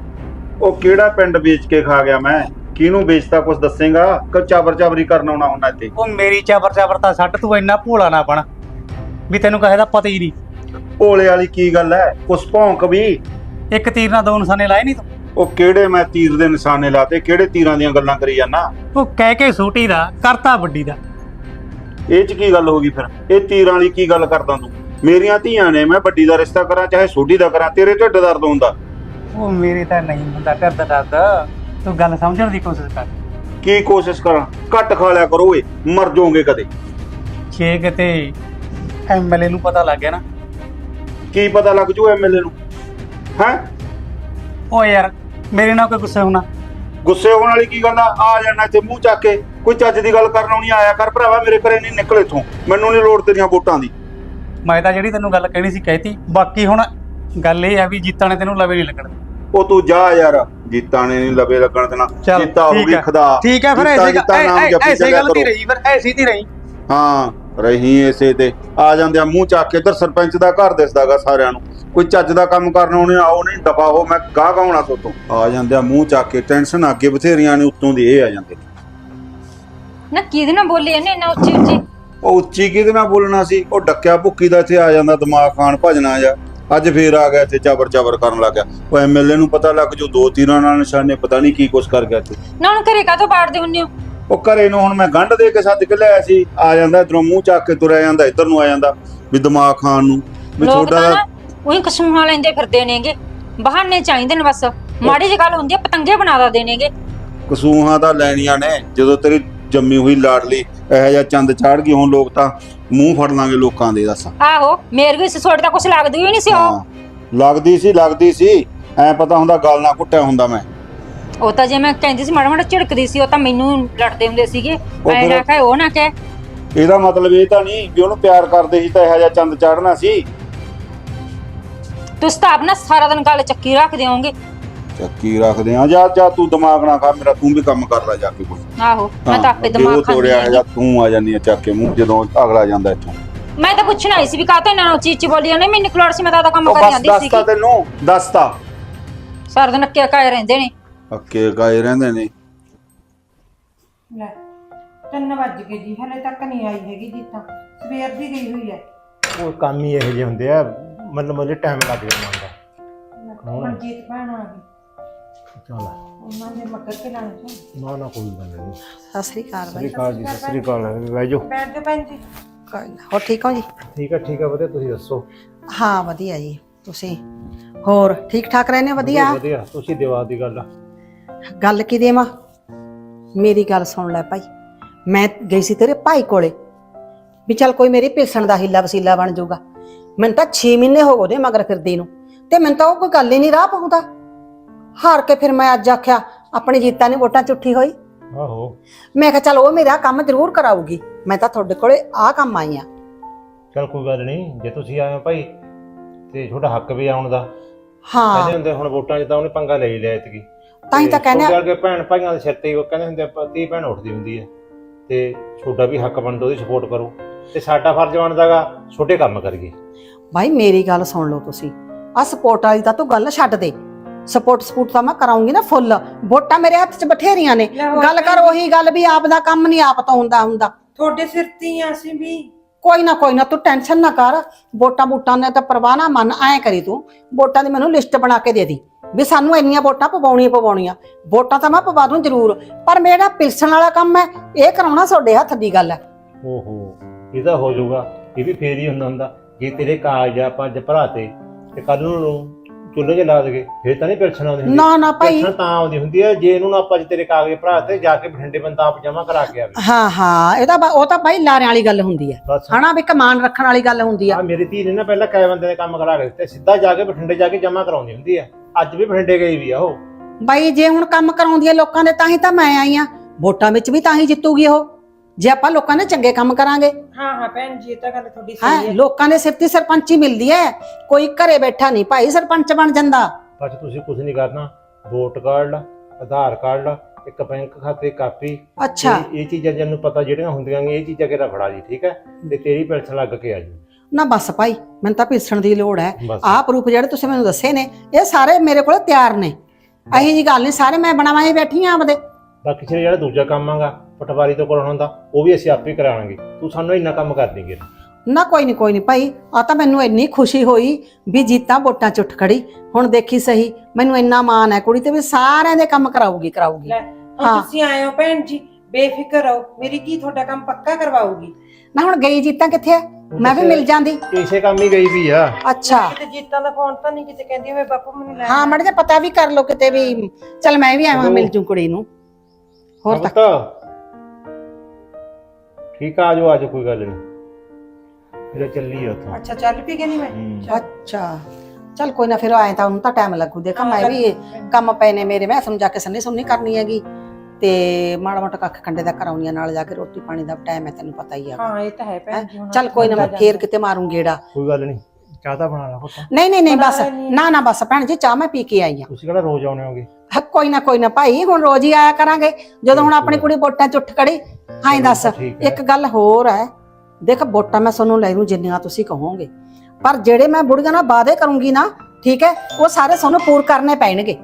ਉਹ ਕਿਹੜਾ ਪਿੰਡ ਵੇਚ ਕੇ ਖਾ ਗਿਆ ਮੈਂ? ਕਿਹਨੂੰ ਵੇਚਤਾ ਕੁਝ ਦੱਸੇਗਾ? ਕਿ ਚਾਬਰ ਚਾਬਰੀ ਕਰਨ ਆਉਣਾ ਹੁੰਦਾ ਇੱਥੇ? ਉਹ ਮੇਰੀ ਚਾਬਰ ਚਾਬਰ ਤਾਂ ਛੱਡ ਤੂੰ ਇੰਨਾ ਭੋਲਾ ਨਾ ਬਣ। ਵੀ ਤੈਨੂੰ ਕਹੇ ਦਾ ਪਤਾ ਹੀ ਨਹੀਂ। ਭੋਲੇ ਵਾਲੀ ਕੀ ਗੱਲ ਹੈ? ਕੁਛ ਭੌਂਕ ਵੀ? ਇੱਕ ਤੀਰ ਨਾਲ ਦੋ ਨਿਸ਼ਾਨੇ ਲਾਏ ਨਹੀਂ ਤੂੰ? ਉਹ ਕਿਹੜੇ ਮੈਂ ਤੀਰ ਦੇ ਨਿਸ਼ਾਨੇ ਲਾਤੇ? ਕਿਹੜੇ ਤੀਰਾਂ ਦੀਆਂ ਗੱਲਾਂ ਕਰੀ ਜਾਂਦਾ ਉਹ ਕਹਿ ਕੇ ਛੋਟੀ ਦਾ ਕਰਤਾ ਵੱਡੀ ਦਾ। ਇਹ ਚ ਕੀ ਗੱਲ ਹੋ ਗਈ ਫਿਰ? ਇਹ ਤੀਰਾਂ ਵਾਲੀ ਕੀ ਗੱਲ ਕਰਦਾ ਤੂੰ? ਮੇਰੀਆਂ ਧੀਆਂ ਨੇ ਮੈਂ ਵੱਡੀ ਦਾ ਰਿਸ਼ਤਾ ਕਰਾਂ ਚਾਹੇ ਛੋਟੀ ਦਾ ਕਰਾਂ ਤੇਰੇ ਢਿੱਡ ਦਰਦ ਹੁੰਦਾ ਉਹ ਮੇਰੇ ਤਾਂ ਨਹੀਂ ਹੁੰਦਾ ਢਿੱਡ ਦਰਦ। ਤੂੰ ਗੱਲ ਸਮਝਣ ਦੀ ਕੋਸ਼ਿਸ਼ ਕਰ। ਕੀ ਕੋਸ਼ਿਸ਼ ਕਰਾਂ? ਘੱਟ ਖਾ ਲਿਆ ਕਰੋ ਓਏ ਮਰ ਜਾਓਗੇ ਕਦੇ। ਛੇ ਕਿਤੇ ਐਮਐਲਏ ਨੂੰ ਪਤਾ ਲੱਗ ਗਿਆ ਨਾ। ਕੀ ਪਤਾ ਲੱਗ ਜੂ ਐਮਐਲਏ ਨੂੰ? ਹੈ? ਓ ਯਾਰ ਮੇਰੇ ਨਾਲ ਕੋਈ ਗੁੱਸੇ ਹੋਣਾ। ਗੁੱਸੇ ਹੋਣ ਵਾਲੀ ਕੀ ਗੱਲ ਆ? ਆ ਜਾਣਾ ਇੱਥੇ ਮੂੰਹ ਚੱਕ ਕੇ। ਕੋਈ ਚੱਜ ਦੀ ਗੱਲ ਕਰਨ ਆਉਣੀ ਆਇਆ ਕਰ ਭਰਾਵਾ ਮੇਰੇ ਘਰੇ ਨਹੀਂ ਨਿਕਲ ਇਥੋਂ। ਮੈਨੂੰ ਨਹੀਂ ਲੋੜ ਤੇਰੀਆਂ ਵੋਟਾਂ ਦੀ। ਮੈਂ ਤਾਂ ਜਿਹੜੀ ਤੈਨੂੰ ਗੱਲ ਕਹਿਣੀ ਸੀ ਕਹਿਤੀ ਬਾਕੀ ਹੁਣ ਗੱਲ ਇਹ ਆ ਵੀ ਜੀਤਾਂ ਨੇ ਤੈਨੂੰ ਲਵੇ ਨਹੀਂ ਲੱਗਣ ਉਹ ਤੂੰ ਜਾ ਯਾਰ ਜੀਤਾਂ ਨੇ ਨਹੀਂ ਲਵੇ ਲੱਗਣ ਦੇਣਾ। ਚੱਲ ਜੀਤਾ ਹੋ ਠੀਕ ਗਈ ਹੈ ਖੁਦਾ। ਠੀਕ ਹੈ ਫਿਰ ਜੀਤਾ- ਐਸੇ ਜੀਤਾ ਨਾਮ ਜਪੀ ਐਸੇ ਚੱਲਿਆ ਗੱਲ ਦੀ ਕਰੋ। ਰਹੀ ਫਿਰ ਐਸੀ ਦੀ ਰਹੀ। ਹਾਂ ਰਹੀ ਇਸੇ ਤੇ। ਆ ਜਾਂਦੇ ਆ ਮੂੰਹ ਚੱਕ ਕੇ ਇੱਧਰ ਸਰਪੰਚ ਦਾ ਘਰ ਦਿਸਦਾਗਾ ਸਾਰਿਆਂ ਨੂੰ। ਕੋਈ ਚੱਜ ਦਾ ਕੰਮ ਕਰਨ ਆਉਣੇ ਆਓ ਨਹੀਂ ਦਫਾ ਹੋ ਮੈਂ ਗਾਹ ਗਾਉਣਾ ਸੋਤੋਂ। ਆ ਜਾਂਦੇ ਆ ਮੂੰਹ ਚੱਕ ਕੇ ਟੈਨਸ਼ਨ ਅੱਗੇ ਬਥੇਰੀਆਂ ਨੇ ਉੱਤੋਂ ਦੀ ਇਹ ਆ ਜਾਂਦੇ। ਨਾ ਕਿਹਦੇ ਨਾਲ ਬੋਲੀ ਇਹਨੇ ਇੰਨਾ ਉੱਚੀ ਉੱਚੀ ਉਹ ਉੱਚੀ ਕਿਹਦੇ ਨਾਲ ਬੋਲਣਾ ਸੀ? ਉਹ ਡੱਕਿਆ ਭੁੱਕੀ ਦਾ ਇੱਥੇ ਆ ਜਾਂਦਾ ਦਿਮਾਗ ਖਾਣ ਭਜਣਾ ਜਾ ਅੱਜ ਫੇਰ ਆ ਗਿਆ ਇੱਥੇ ਚਾਬਰ ਚਾਬਰ ਕਰਨ ਲੱਗ ਗਿਆ। ਉਹ ਐਮਐਲਏ ਨੂੰ ਪਤਾ ਲੱਗ ਜੋ ਦੋ ਤੀਰਾਂ ਨਾਲ ਨਿਸ਼ਾਨੇ ਪਤਾ ਨਹੀਂ ਕੀ ਕੁਛ ਕਰ ਗਿਆ ਇੱਥੇ। ਨਾ ਉਹਨੂੰ ਘਰੇ ਕਾਹਤੋਂ ਬਾੜਦੇ ਹੁੰਨੇ ਹੋ? ਉਹ ਘਰੇ ਨੂੰ ਹੁਣ ਮੈਂ ਗੰਢ ਦੇ ਕੇ ਸੱਦ ਕੇ ਲਿਆਇਆ ਸੀ। ਆ ਜਾਂਦਾ ਇਧਰੋਂ ਮੂੰਹ ਚੱਕ ਕੇ ਤੁਰਿਆ ਜਾਂਦਾ ਇੱਧਰ ਨੂੰ ਆ ਜਾਂਦਾ ਵੀ ਦਿਮਾਗ ਖਾਣ ਨੂੰ। ਵੀ ਲੋਕ ਤਾਂ ਨਾ ਉਹੀ ਕਸੂਹਾਂ ਲੈਂਦੇ ਫਿਰਦੇ ਨੇਗੇ। ਬਹਾਨੇ ਚਾਹੀਦੇ ਨੇ ਬਸ। ਮਾੜੀ ਜਿਹੀ ਗੱਲ ਹੁੰਦੀ ਆ ਪਤੰਗੇ ਬਣਾ ਦਾ ਦੇਣਗੇ। ਕਸੂਹਾਂ ਤਾਂ ਲੈਣੀਆਂ ਨੇ। ਜਦੋਂ ਤੇਰੀ ਜੰਮੀ ਹੋਈ ਲਾਡਲੀ ਇਹੋ ਜਿਹਾ ਚੰਦ ਚਾੜ ਗਈ ਹੁਣ ਲੋਕ ਤਾਂ ਮੂੰਹ ਫੜ ਲਾਂਗੇ ਲੋਕਾਂ ਦੇ ਦੱਸ। ਆਹੋ ਮੇਰੇ ਵੀ ਸੋੜ ਦਾ ਕੁਛ ਲੱਗਦੀ ਹੀ ਨਹੀਂ ਸੀ ਉਹ। ਹਾਂ ਲੱਗਦੀ ਸੀ ਲੱਗਦੀ ਸੀ। ਐ ਪਤਾ ਹੁੰਦਾ ਗੱਲ ਨਾ ਕੁੱਟਿਆ ਹੁੰਦਾ ਮੈਂ। ਉਹ ਤਾਂ ਜੇ ਮੈਂ ਕਹਿੰਦੀ ਸੀ ਮਾੜਾ ਮਾੜਾ ਝਿੜਕਦੀ ਸੀ ਉਹ ਤਾਂ ਮੈਨੂੰ ਲੜਦੇ ਹੁੰਦੇ ਸੀਗੇ। ਫਿਰ- ਨਾ ਕਹੇ ਉਹ ਨਾ ਕਹੇ। ਇਹਦਾ ਮਤਲਬ ਇਹ ਤਾਂ ਨਹੀਂ ਵੀ ਉਹਨੂੰ ਪਿਆਰ ਕਰਦੇ ਸੀ ਤਾਂ ਇਹੋ ਜਿਹਾ ਚੰਦ ਚਾੜਨਾ ਸੀ। ਤੁਸੀਂ ਤਾਂ ਆਪਣਾ ਸਾਰਾ ਦਿਨ ਗੱਲ ਚੱਕੀ ਰੱਖ ਦਿਓਗੇ ਚੱਕੀ ਰੱਖਦੇ ਆ? ਜਾ ਜਾ ਤੂੰ ਦਿਮਾਗ ਨਾ ਖਾ ਮੇਰਾ ਤੂੰ ਵੀ ਕੰਮ ਕਰ ਲੈ ਜਾ ਕੇ ਕੋਈ। ਆਹੋ ਮੈਂ ਤਾਂ ਆਪੇ ਦਿਮਾਗ ਖਾਂਦੀ ਤੋੜਿਆ ਹੈਗੀ। ਜਾਂ ਤੂੰ ਆ ਜਾਂਦੀ ਆ ਚੱਕ ਕੇ ਮੂੰਹ ਜਦੋਂ ਅਗਲਾ ਜਾਂਦਾ ਇੱਥੋਂ। ਮੈਂ ਤਾਂ ਪੁੱਛਣ ਆਈ ਸੀ ਵੀ ਕਾਹਤੇ ਇਹਨਾਂ ਨੂੰ ਉੱਚੀ ਬੋਲੀ ਉਹਨੇ ਮੈਨੂੰ ਨਿਕਲੋੜ ਸੀ ਮੈਂ ਤਾਂ ਉਹਦਾ ਕੰਮ ਉਹ ਕਰੀ ਬਸ ਜਾਂਦੀ ਦੱਸਤਾ ਸੀਗੀ। ਤੈਨੂੰ ਦੱਸਤਾ। ਸਾਰਾ ਦਿਨ ਅੱਕੇ ਕਾਏ ਰਹਿੰਦੇ ਨੇ। ਅੱਕੇ ਗਾਏ ਰਹਿੰਦੇ ਨੇ। ਲੈ ਤਿੰਨ ਵੱਜ ਗਏ ਜੀ ਹਲੇ ਤੱਕ ਨਹੀਂ ਆਈ ਹੈਗੀ ਜੀਤਾ। ਸਵੇਰ ਦੀ ਗਈ ਹੋਈ ਹੈ। ਉਹ ਕੰਮ ਹੀ ਇਹੋ ਜਿਹੇ ਹੁੰਦੇ ਆ ਮਤਲਬ ਮੁਝੇ ਟਾਈਮ ਲੱਗ ਜਾਂਦਾ। ਹੁੰਦਾ ਕੌਣ? ਮਨਜੀਤ ਭੈਣ ਆ ਗਈ। ਚੱਲ ਉਹਨਾਂ ਦੇ ਮੱਕਰ ਕੇ ਲਾਣੇ ਚੋਂ ਨਾ ਨਾ ਕੋਈ ਗੱਲ ਨਹੀਂ। ਸਤਿ ਸ੍ਰੀ ਅਕਾਲ ਸਤਿ ਬਾਈ। ਸ੍ਰੀ ਅਕਾਲ ਜੀ ਸਤਿ ਸ੍ਰੀ ਅਕਾਲ। ਬਹਿ ਜਾਓ। ਬੈਠ ਜਾਓ ਭੈਣ ਜੀ। ਕੋਈ ਨਾ। ਹੋਰ ਠੀਕ ਹੋ ਜੀ? ਠੀਕ ਹੈ ਠੀਕ ਹੈ ਵਧੀਆ ਤੁਸੀਂ ਦੱਸੋ? ਹਾਂ ਵਧੀਆ ਜੀ। ਤੁਸੀਂ ਹੋਰ ਠੀਕ ਠਾਕ ਰਹਿੰਦੇ ਹੋ? ਵਧੀਆ? ਵਧੀਆ ਤੁਸੀਂ ਦਿਵਾ ਦੀ ਗੱਲ। ਗੱਲ ਕੀ ਦੇਵਾਂ? ਮੇਰੀ ਗੱਲ ਸੁਣ ਲੈ ਭਾਈ। ਮੈਂ ਗਈ ਸੀ ਤੇਰੇ ਭਾਈ ਕੋਲੇ। ਵੀ ਚੱਲ ਕੋਈ ਮੇਰੀ ਪੇਸਣ ਦਾ ਹਿੱਲਾ ਵਸੀਲਾ ਬਣ ਜਾਊਗਾ। ਮੈਨੂੰ ਤਾਂ 6 ਮਹੀਨੇ ਹੋ ਗਏ ਉਹਦੇ ਮਗਰ ਫਿਰਦੀ ਨੂੰ। ਤੇ ਮੈਨੂੰ ਤਾਂ ਉਹ ਕੋਈ ਗੱਲ ਹੀ ਨਹੀਂ ਰਾਹ ਪਾਉਂਦਾ ਹਾਰ ਕੇ ਫਿਰ ਮੈਂ ਅੱਜ ਆਖਿਆ ਆਪਣੀ ਜੀਤਾ ਨੇ ਵੋਟਾਂ ਚੁੱਠੀ ਹੋਈ। ਆਹੋ। ਮੈਂ ਕਿਹਾ ਚੱਲ ਉਹ ਮੇਰਾ ਕੰਮ ਜ਼ਰੂਰ ਕਰਾਊਗੀ। ਮੈਂ ਤਾਂ ਤੁਹਾਡੇ ਕੋਲੇ ਆਹ ਕੰਮ ਆਈ ਆ। ਚਲ ਕੋਈ ਗੱਲ ਨਹੀਂ ਜੇ ਤੁਸੀਂ ਆਏ ਹੋ ਭਾਈ ਤੇ ਤੁਹਾਡਾ ਹੱਕ ਵੀ ਆਉਣ ਦਾ। ਹਾਂ। ਕਹਿੰਦੇ ਹੁੰਦੇ ਹੁਣ ਵੋਟਾਂ 'ਚ ਤਾਂ ਉਹਨੇ ਪੰਗਾ ਲੈ ਹੀ ਲਿਆ ਇਤਕੀ। ਤਾਂ ਹੀ ਤਾਂ ਕਹਿੰਦੇ ਆ- ਕਿ ਭੈਣ ਭਾਈਆਂ ਦੇ ਸਿਰ ਤੇ ਹੀ ਉਹ ਕਹਿੰਦੇ ਹੁੰਦੇ ਆ ਧੀ ਭੈਣ ਉੱਠਦੀ ਹੁੰਦੀ ਹੈ। ਤੇ ਤੁਹਾਡਾ ਵੀ ਹੱਕ ਬਣਦਾ ਉਹਦੀ ਸਪੋਰਟ ਕਰੋ। ਤੇ ਸਾਡਾ ਫਰਜ਼ ਬਣਦਾਗਾ ਛੋਟੇ ਕੰਮ ਕਰੀਏ। ਭਾਈ ਮੇਰੀ ਗੱਲ ਸੁਣ ਲਓ ਤੁਸੀਂ। ਆ ਸਪੋਰਟ ਵਾਲੀ ਤਾਂ ਤੂੰ ਗੱਲ ਛੱਡ ਦੇ। ਸਪੋਰਟ ਸਪੋਰਟ ਤਾਂ ਮੈਂ ਕਰਾਉਂਗੀ ਨਾ ਫੁੱਲ। ਵੋਟਾਂ ਮੇਰੇ ਹੱਥ 'ਚ ਬਥੇਰੀਆਂ ਨੇ। ਲੈ ਹੋਰ ਗੱਲ ਕਰ ਉਹੀ ਗੱਲ ਵੀ ਆਪ ਦਾ ਕੰਮ ਨਹੀਂ ਆਪ ਤੋਂ ਹੁੰਦਾ ਹੁੰਦਾ। ਤੁਹਾਡੇ ਸਿਰ ਤੇ ਹੀ ਆ ਅਸੀਂ ਵੀ। ਕੋਈ ਨਾ ਕੋਈ ਨਾ ਤੂੰ ਟੈਨਸ਼ਨ ਨਾ ਕਰ। ਵੋਟਾਂ ਵੋਟਾਂ ਨੇ ਤਾਂ ਪਰਵਾਹ ਨਾ ਮੰਨ ਐ ਕਰੀ ਤੂੰ। ਵੋਟਾਂ ਦੀ ਮੈਨੂੰ ਲਿਸਟ ਬਣਾ ਕੇ ਦੇ ਦੀ ਵੀ ਸਾਨੂੰ ਇੰਨੀਆਂ ਵੋਟਾਂ ਪਵਾਉਣੀਆਂ ਪਵਾਉਣੀਆਂ। ਵੋਟਾਂ ਤਾਂ ਮੈਂ ਪਵਾ ਦੂੰ ਜ਼ਰੂਰ ਪਰ ਮੇਰਾ ਪਿਲਸਣ ਵਾਲਾ ਕੰਮ ਹੈ ਇਹ ਕਰਾਉਣਾ ਤੁਹਾਡੇ ਹੱਥ ਦੀ ਗੱਲ ਹੈ। ਓਹੋ ਇਹਦਾ ਹੋ ਜਾਊਗਾ ਇਹ ਵੀ ਫੇਰ ਹੀ ਹੁੰਦਾ ਹੁੰਦਾ। ਜੇ ਤੇਰੇ ਕਾਗਜ਼ ਆਪਾਂ ਭਰਾਤੇ ਤੇ ਕੱਲ ਨੂੰ ਚੁੱਲ੍ਹੇ 'ਚ ਲਾ ਦਗੇ ਫੇਰ ਤਾਂ ਨਹੀਂ ਪੈਨਸ਼ਨ ਆਉਂਦੀ ਹੁੰਦੀ। ਨਾ ਨਾ ਭਾਈ। ਪੈਨਸ਼ਨ ਤਾਂ ਆਉਂਦੀ ਹੁੰਦੀ ਹੈ ਜੇ ਇਹਨੂੰ ਨਾ ਆਪਾਂ ਅੱਜ ਤੇਰੇ ਕਾਗਜ਼ ਭਰਾਤੇ ਜਾ ਕੇ ਬਠਿੰਡੇ ਬੰਦਾ ਆਪ ਜਮਾ ਕਰਾ ਕੇ ਆਵੇ। ਹਾਂ ਹਾਂ ਇਹਦਾ ਬਾ- ਉਹ ਤਾਂ ਭਾਈ ਲਾਰਿਆਂ ਵਾਲੀ ਗੱਲ ਹੁੰਦੀ ਹੈ। ਬਸ। ਹਨਾ ਵੀ ਕਮਾਨ ਰੱਖਣ ਵਾਲੀ ਗੱਲ ਹੁੰਦੀ ਆ ਆ ਮੇਰੀ ਧੀ ਨੇ ਨਾ ਪਹਿਲਾਂ ਕਈ ਬੰਦੇ ਨੇ ਕੰਮ ਕਰਾ ਕੇ ਦਿੱਤੇ ਸਿੱਧਾ ਜਾ ਕੇ ਬਠਿੰਡੇ ਜਾ ਕੇ ਜਮਾ ਕਰਾਉਂਦੀ ਹੁੰਦੀ ਹੈ। ਅੱਜ ਵੀ ਬਠਿੰਡੇ ਗਈ ਵੀ ਆ ਉਹ। ਬਾਈ ਜੇ ਹੁਣ ਕੰਮ ਕਰਾਉਂਦੀ ਹੈ ਲੋਕਾਂ ਦੇ ਤਾਂ ਹੀ ਤਾਂ ਮੈਂ ਆਈ ਆ ਵੋਟਾਂ ਵਿੱਚ ਵੀ ਤਾਂ ਹੀ ਜਿੱਤੂਗੀ ਉਹ। ਜੇ ਆਪਾਂ ਲੋਕਾਂ ਦੇ ਚੰਗੇ ਕੰਮ ਕਰਾਂਗੇ। ਹਾਂ ਹਾਂ ਭੈਣ ਜੀ ਇਹ ਤਾਂ ਗੱਲ ਤੁਹਾਡੀ ਸਹੀ ਹੈ ਹੈ। ਲੋਕਾਂ ਦੇ ਸਿਰ ਤੇ ਸਰਪੰਚੀ ਮਿਲਦੀ ਹੈ। ਕੋਈ ਘਰੇ ਬੈਠਾ ਨਹੀਂ ਭਾਈ ਸਰਪੰਚ ਬਣ ਜਾਂਦਾ। ਬਸ ਤੁਸੀਂ ਕੁਝ ਨਹੀਂ ਕਰਨਾ ਵੋਟ ਕਾਰਡ ਲਾ ਆਧਾਰ ਕਾਰਡ ਲਾ ਇੱਕ ਬੈਂਕ ਖਾਤੇ ਕਾਪੀ। ਅੱਛਾ। ਇਹ ਇਹ ਚੀਜ਼ਾਂ ਜਿਹਨੂੰ ਪਤਾ ਜਿਹੜੀਆਂ ਹੁੰਦੀਆਂ ਨੇ ਇਹ ਚੀਜ਼ਾਂ ਕਿਹੜਾ ਫੜਾ ਜੀ ਠੀਕ ਹੈ? ਤੇ ਤੇਰੀ ਪੈਨਸ਼ਨ ਲੱਗ ਕੇ ਆ ਜੂ। ਨਾ ਬਸ ਭਾਈ ਮੈਨੂੰ ਤਾਂ ਪਿਸਣ ਦੀ ਲੋੜ ਹੈ। ਬਸ। ਆਹ ਪ੍ਰੂਫ ਜਿਹੜੇ ਤੁਸੀਂ ਮੈਨੂੰ ਦੱਸੇ ਨੇ ਇਹ ਸਾਰੇ ਮੇਰੇ ਕੋਲ ਤਿਆਰ ਨੇ। ਅਹੀ ਜੀ ਗੱਲ ਨਹੀਂ ਸਾਰੇ ਮੈਂ ਬਣਾਵਾਂ ਹੀ ਬੈਠੀ ਆ ਆਪਦੇ। ਬਾਕੀ ਜਿਹੜਾ ਦੂਜਾ ਕੰਮ ਆਗਾ ਪਟਵਾਰੀ ਤੋਂ ਕਰਾਉਣਾ ਹੁੰਦਾ ਉਹ ਵੀ ਅਸੀਂ ਆਪੇ ਕਰਾਵਾਂਗੇ। ਤੂੰ ਸਾਨੂੰ ਇੰਨਾ ਕੰਮ ਕਰ ਦੇਂਗੇ। ਨਾ ਕੋਈ ਨਹੀਂ ਕੋਈ ਨਹੀਂ ਭਾਈ ਆ ਤਾਂ ਮੈਨੂੰ ਇੰਨੀ ਖੁਸ਼ੀ ਹੋਈ ਵੀ ਜੀਤਾ ਵੋਟਾਂ ਚ ਉੱਠ ਖੜੀ। ਹੁਣ ਦੇਖੀ ਸਹੀ ਮੈਨੂੰ ਇੰਨਾ ਮਾਣ ਹੈ ਕੁੜੀ ਤੇ ਵੀ ਸਾਰਿਆਂ ਦੇ ਕੰਮ ਕਰਾਊਗੀ ਕਰਾਊਗੀ। ਲੈ ਹੁਣ ਹਾਂ। ਤੁਸੀਂ ਆਏ ਹੋ ਭੈਣ ਜੀ ਬੇਫਿਕਰ ਰਹੋ ਮੇਰੀ ਕੀ ਤੁਹਾਡਾ ਕੰਮ ਪੱਕਾ ਕਰਵਾਉਗੀ ਨਾ ਹੁਣ ਗਈ ਜੀਤਾ ਕਿੱਥੇ ਹੈ ਮੈਂ ਵੀ ਮਿਲ ਜਾਂਦੀ। ਇਸੇ ਕੰਮ ਹੀ ਗਈ ਵੀ ਆ। ਅੱਛਾ। ਕਿਤੇ ਜੀਤਾਂ ਦਾ ਫੋਨ ਤਾਂ ਨਹੀਂ ਕਿਤੇ ਕਹਿੰਦੀ ਹੋਵੇ ਬਾਪੂ ਮੈਨੂੰ ਲੈ ਹਾਂ ਮੜ ਜੇ ਪਤਾ ਵੀ ਕਰ ਲੋ ਕਿਤੇ ਵੀ। ਚਲ ਮੈਂ ਵੀ ਆਵਾਂ ਮਿਲ ਜੂ ਕੁੜੀ ਨੂੰ। ਹੋਰ ਤਾਂ ਪੁੱਤ। ਠੀਕ ਆ ਆਜੋ ਆਜੋ ਕੋਈ ਗੱਲ ਨਹੀਂ। ਇਹਦਾ ਚੱਲੀ ਆ ਉੱਥੋਂ। ਅੱਛਾ ਚੱਲ ਪਈ ਕਹਿੰਦੀ ਮੈਂ। ਅੱਛਾ। ਚਲ ਕੋਈ ਨਾ ਫਿਰ ਆਏ ਤਾਂ ਉਹਨੂੰ ਤਾਂ ਟਾਈਮ ਲੱਗੂ। ਦੇਖਾ ਮੈਂ ਵੀ ਕੰਮ ਪਏ ਨੇ ਮੇਰੇ ਮੈਂ ਸਮਝਾ ਕੇ ਸੰਨੀ ਸੁਣਨੀ ਕਰਨੀ ਹੈਗੀ। ਤੇ ਮਾੜਾ ਮੋਟਾ ਕੱਖ ਕੰਡੇ ਦਾ ਕਰਾਉਣੀ ਨਾਲ ਜਾ ਕੇ ਰੋਟੀ ਪਾਣੀ ਦਾ ਟਾਈਮ ਹੈ ਤੈਨੂੰ ਪਤਾ ਹੀ ਆ। ਹਾਂ ਇਹ ਤਾਂ ਹੈ ਭੈਣ ਜੀ ਹੁਣ ਚਲ ਕੋਈ ਨਾ ਮੈਂ ਫੇਰ ਕਿਤੇ ਮਾਰੂੰ ਗੇੜਾ। ਕੋਈ ਗੱਲ ਨਹੀਂ ਚਾਹ ਤਾਂ ਬਣਾ ਲਾ ਪੁੱਤ। ਨਹੀਂ ਨਹੀਂ ਨਹੀਂ ਬਸ। ਨਾ ਨਾ ਬਸ। ਭੈਣ ਜੀ ਚਾਹ ਮੈਂ ਪੀ ਕੇ ਆਈ ਆ। ਤੁਸੀਂ ਕਿਹੜਾ ਰੋਜ਼ ਆਉਣੇ ਹੋਗੇ? ਹਾਂ, ਕੋਈ ਨਾ ਕੋਈ ਨਾ ਭਾਈ ਹੁਣ ਰੋਜ਼ ਹੀ ਆਇਆ ਕਰਾਂਗੇ। ਜਦੋਂ ਹੁਣ ਆਪਣੀ ਕੁੜੀ ਵੋਟਾਂ ਚ ਉੱਠ ਖੜੀ ਹਾਂ ਦੱਸ ਠੀਕ ਹੈ। ਇੱਕ ਗੱਲ ਹੋਰ ਹੈ। ਦੇਖ ਵੋਟਾਂ ਮੈਂ ਤੁਹਾਨੂੰ ਲੈ ਲੂੰ ਜਿੰਨੀਆਂ ਤੁਸੀਂ ਕਹੋਗੇ। ਪਰ ਜਿਹੜੇ ਮੈਂ ਬੁੜੀਆਂ ਨਾਲ ਵਾਅਦੇ ਕਰੂੰਗੀ ਨਾ ਠੀਕ ਹੈ ਉਹ ਸਾਰੇ ਤੁਹਾਨੂੰ ਪੂਰ ਕਰਨੇ ਪੈਣਗੇ।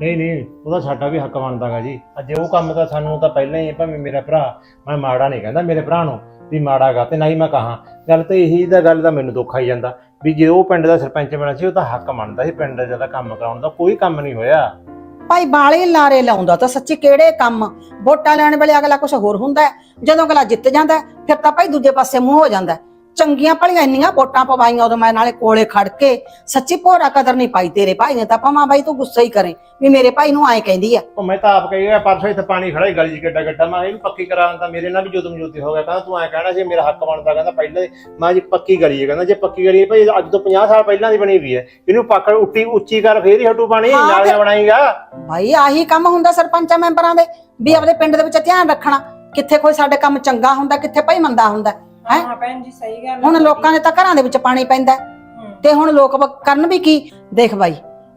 ਨਹੀਂ ਨਹੀਂ ਉਹਦਾ ਸਾਡਾ ਵੀ ਹੱਕ ਬਣਦਾਗਾ ਜੀ। ਅੱਜ ਉਹ ਕੰਮ ਤਾਂ ਸਾਨੂੰ ਤਾਂ ਪਹਿਲਾਂ ਹੀ ਹੈ ਭਾਵੇਂ ਮੇਰਾ ਭਰਾ ਮੈਂ ਮਾੜਾ ਨਹੀਂ ਕਹਿੰਦਾ ਮੇਰੇ ਭਰਾ ਨੂੰ ਵੀ ਮਾੜਾਗਾ ਤੇ ਨਾ ਹੀ ਮੈਂ ਕਹਾ। ਗੱਲ ਤਾਂ ਇਹੀ ਦਾ ਗੱਲ ਦਾ ਮੈਨੂੰ ਦੁੱਖ ਆਈ ਜਾਂਦਾ ਵੀ ਜੇ ਉਹ ਪਿੰਡ ਦਾ ਸਰਪੰਚ ਬਣਾ ਸੀ ਉਹ ਤਾਂ ਹੱਕ ਮੰਨਦਾ ਸੀ ਪਿੰਡ ਦਾ ਜ਼ਿਆਦਾ ਕੰਮ ਕਰਾਉਣ ਦਾ ਕੋਈ ਕੰਮ ਨਹੀਂ ਹੋਇਆ। ਭਾਈ ਬਾਲੇ ਲਾਰੇ ਲਾਉਂਦਾ ਤਾਂ ਸੱਚੀ ਕਿਹੜੇ ਕੰਮ ਵੋਟਾਂ ਲੈਣ ਵੇਲੇ ਅਗਲਾ ਕੁਝ ਹੋਰ ਹੁੰਦਾ ਹੈ। ਜਦੋਂ ਅਗਲਾ ਜਿੱਤ ਜਾਂਦਾ ਹੈ, ਫਿਰ ਤਾਂ ਭਾਈ ਦੂਜੇ ਪਾਸੇ ਮੂੰਹ ਹੋ ਜਾਂਦਾ ਹੈ। ਚੰਗੀਆਂ ਭਲੀਆਂ ਇੰਨੀਆਂ ਵੋਟਾਂ ਪਵਾਈਆਂ ਉਦੋਂ ਮੈਂ ਨਾਲੇ ਕੋਲੇ ਖੜ ਕੇ ਸੱਚੀ ਭੋਰਾ ਕਦਰ ਨਹੀਂ ਪਾਈ ਤੇਰੇ ਭਾਈ ਨੇ ਤਾਂ ਭਾਵੇਂ ਬਾਈ ਤੂੰ ਗੁੱਸਾ ਹੀ ਕਰੇ ਵੀ ਮੇਰੇ ਭਾਈ ਨੂੰ ਐਂ ਕਹਿੰਦੀ ਆ ਉਹ ਮੈਂ ਤਾਂ ਆਪ ਕਹੀ ਗਿਆ ਪਰਸੋਂ ਇੱਥੇ ਪਾਣੀ ਖੜਾ ਹੀ ਗਲੀ 'ਚ ਗੱਡਾ ਗੱਡਾ ਮੈਂ ਇਹਨੂੰ ਪੱਕੀ ਕਰਾਉਣ ਤਾਂ ਮੇਰੇ ਨਾਲ ਵੀ ਜੁਦਮ ਜੁਤੀ ਹੋ ਗਿਆ ਕਹਿੰਦਾ ਤੂੰ ਐਂ ਕਹਿਣਾ ਸੀ ਮੇਰਾ ਹੱਕ ਬਣਦਾ ਕਹਿੰਦਾ ਪਹਿਲਾਂ ਹੀ। ਮੈਂ ਜੀ ਪੱਕੀ ਗਲੀ ਹੈ ਕਹਿੰਦਾ ਜੇ ਪੱਕੀ ਗਲੀ ਹੈ ਭਾਈ ਅੱਜ ਤੋਂ 50 ਸਾਲ ਪਹਿਲਾਂ ਦੀ ਬਣੀ ਹੋਈ ਹੈ ਇਹਨੂੰ ਪੱਕੜ ਉੱਟੀ ਉੱਚੀ ਕਰ ਫੇਰ ਹੀ ਹਟੂ ਪਾਣੀ ਹਾਂ, ਫਿਰ- ਬਣਾਏਗਾ ਭਾਈ ਆਹੀ ਕੰਮ ਹੁੰਦਾ ਸਰਪੰਚਾਂ ਮੈਂਬਰਾਂ ਦੇ ਵੀ ਆਪਦੇ ਪਿੰਡ ਦੇ ਵਿੱਚ ਧਿਆਨ ਰੱਖਣਾ ਕਿੱਥੇ ਕੋਈ ਸਾਡੇ ਕੰਮ ਚੰਗਾ ਹੁੰਦਾ ਕਿੱਥੇ ਭਾਈ ਮੰਦਾ ਹੁੰਦਾ ਹਾਂ ਹਾਂ ਭੈਣ ਜੀ ਸਹੀ ਗੱਲ ਹੈ ਹੁਣ ਲੋਕਾਂ ਦੇ ਤਾਂ ਘਰਾਂ ਦੇ ਵਿੱਚ ਪਾਣੀ ਪੈਂਦਾ ਹੈ। ਤੇ ਹੁਣ ਲੋਕ ਬ- ਕਰਨ ਵੀ ਕੀ? ਦੇਖ ਬਾਈ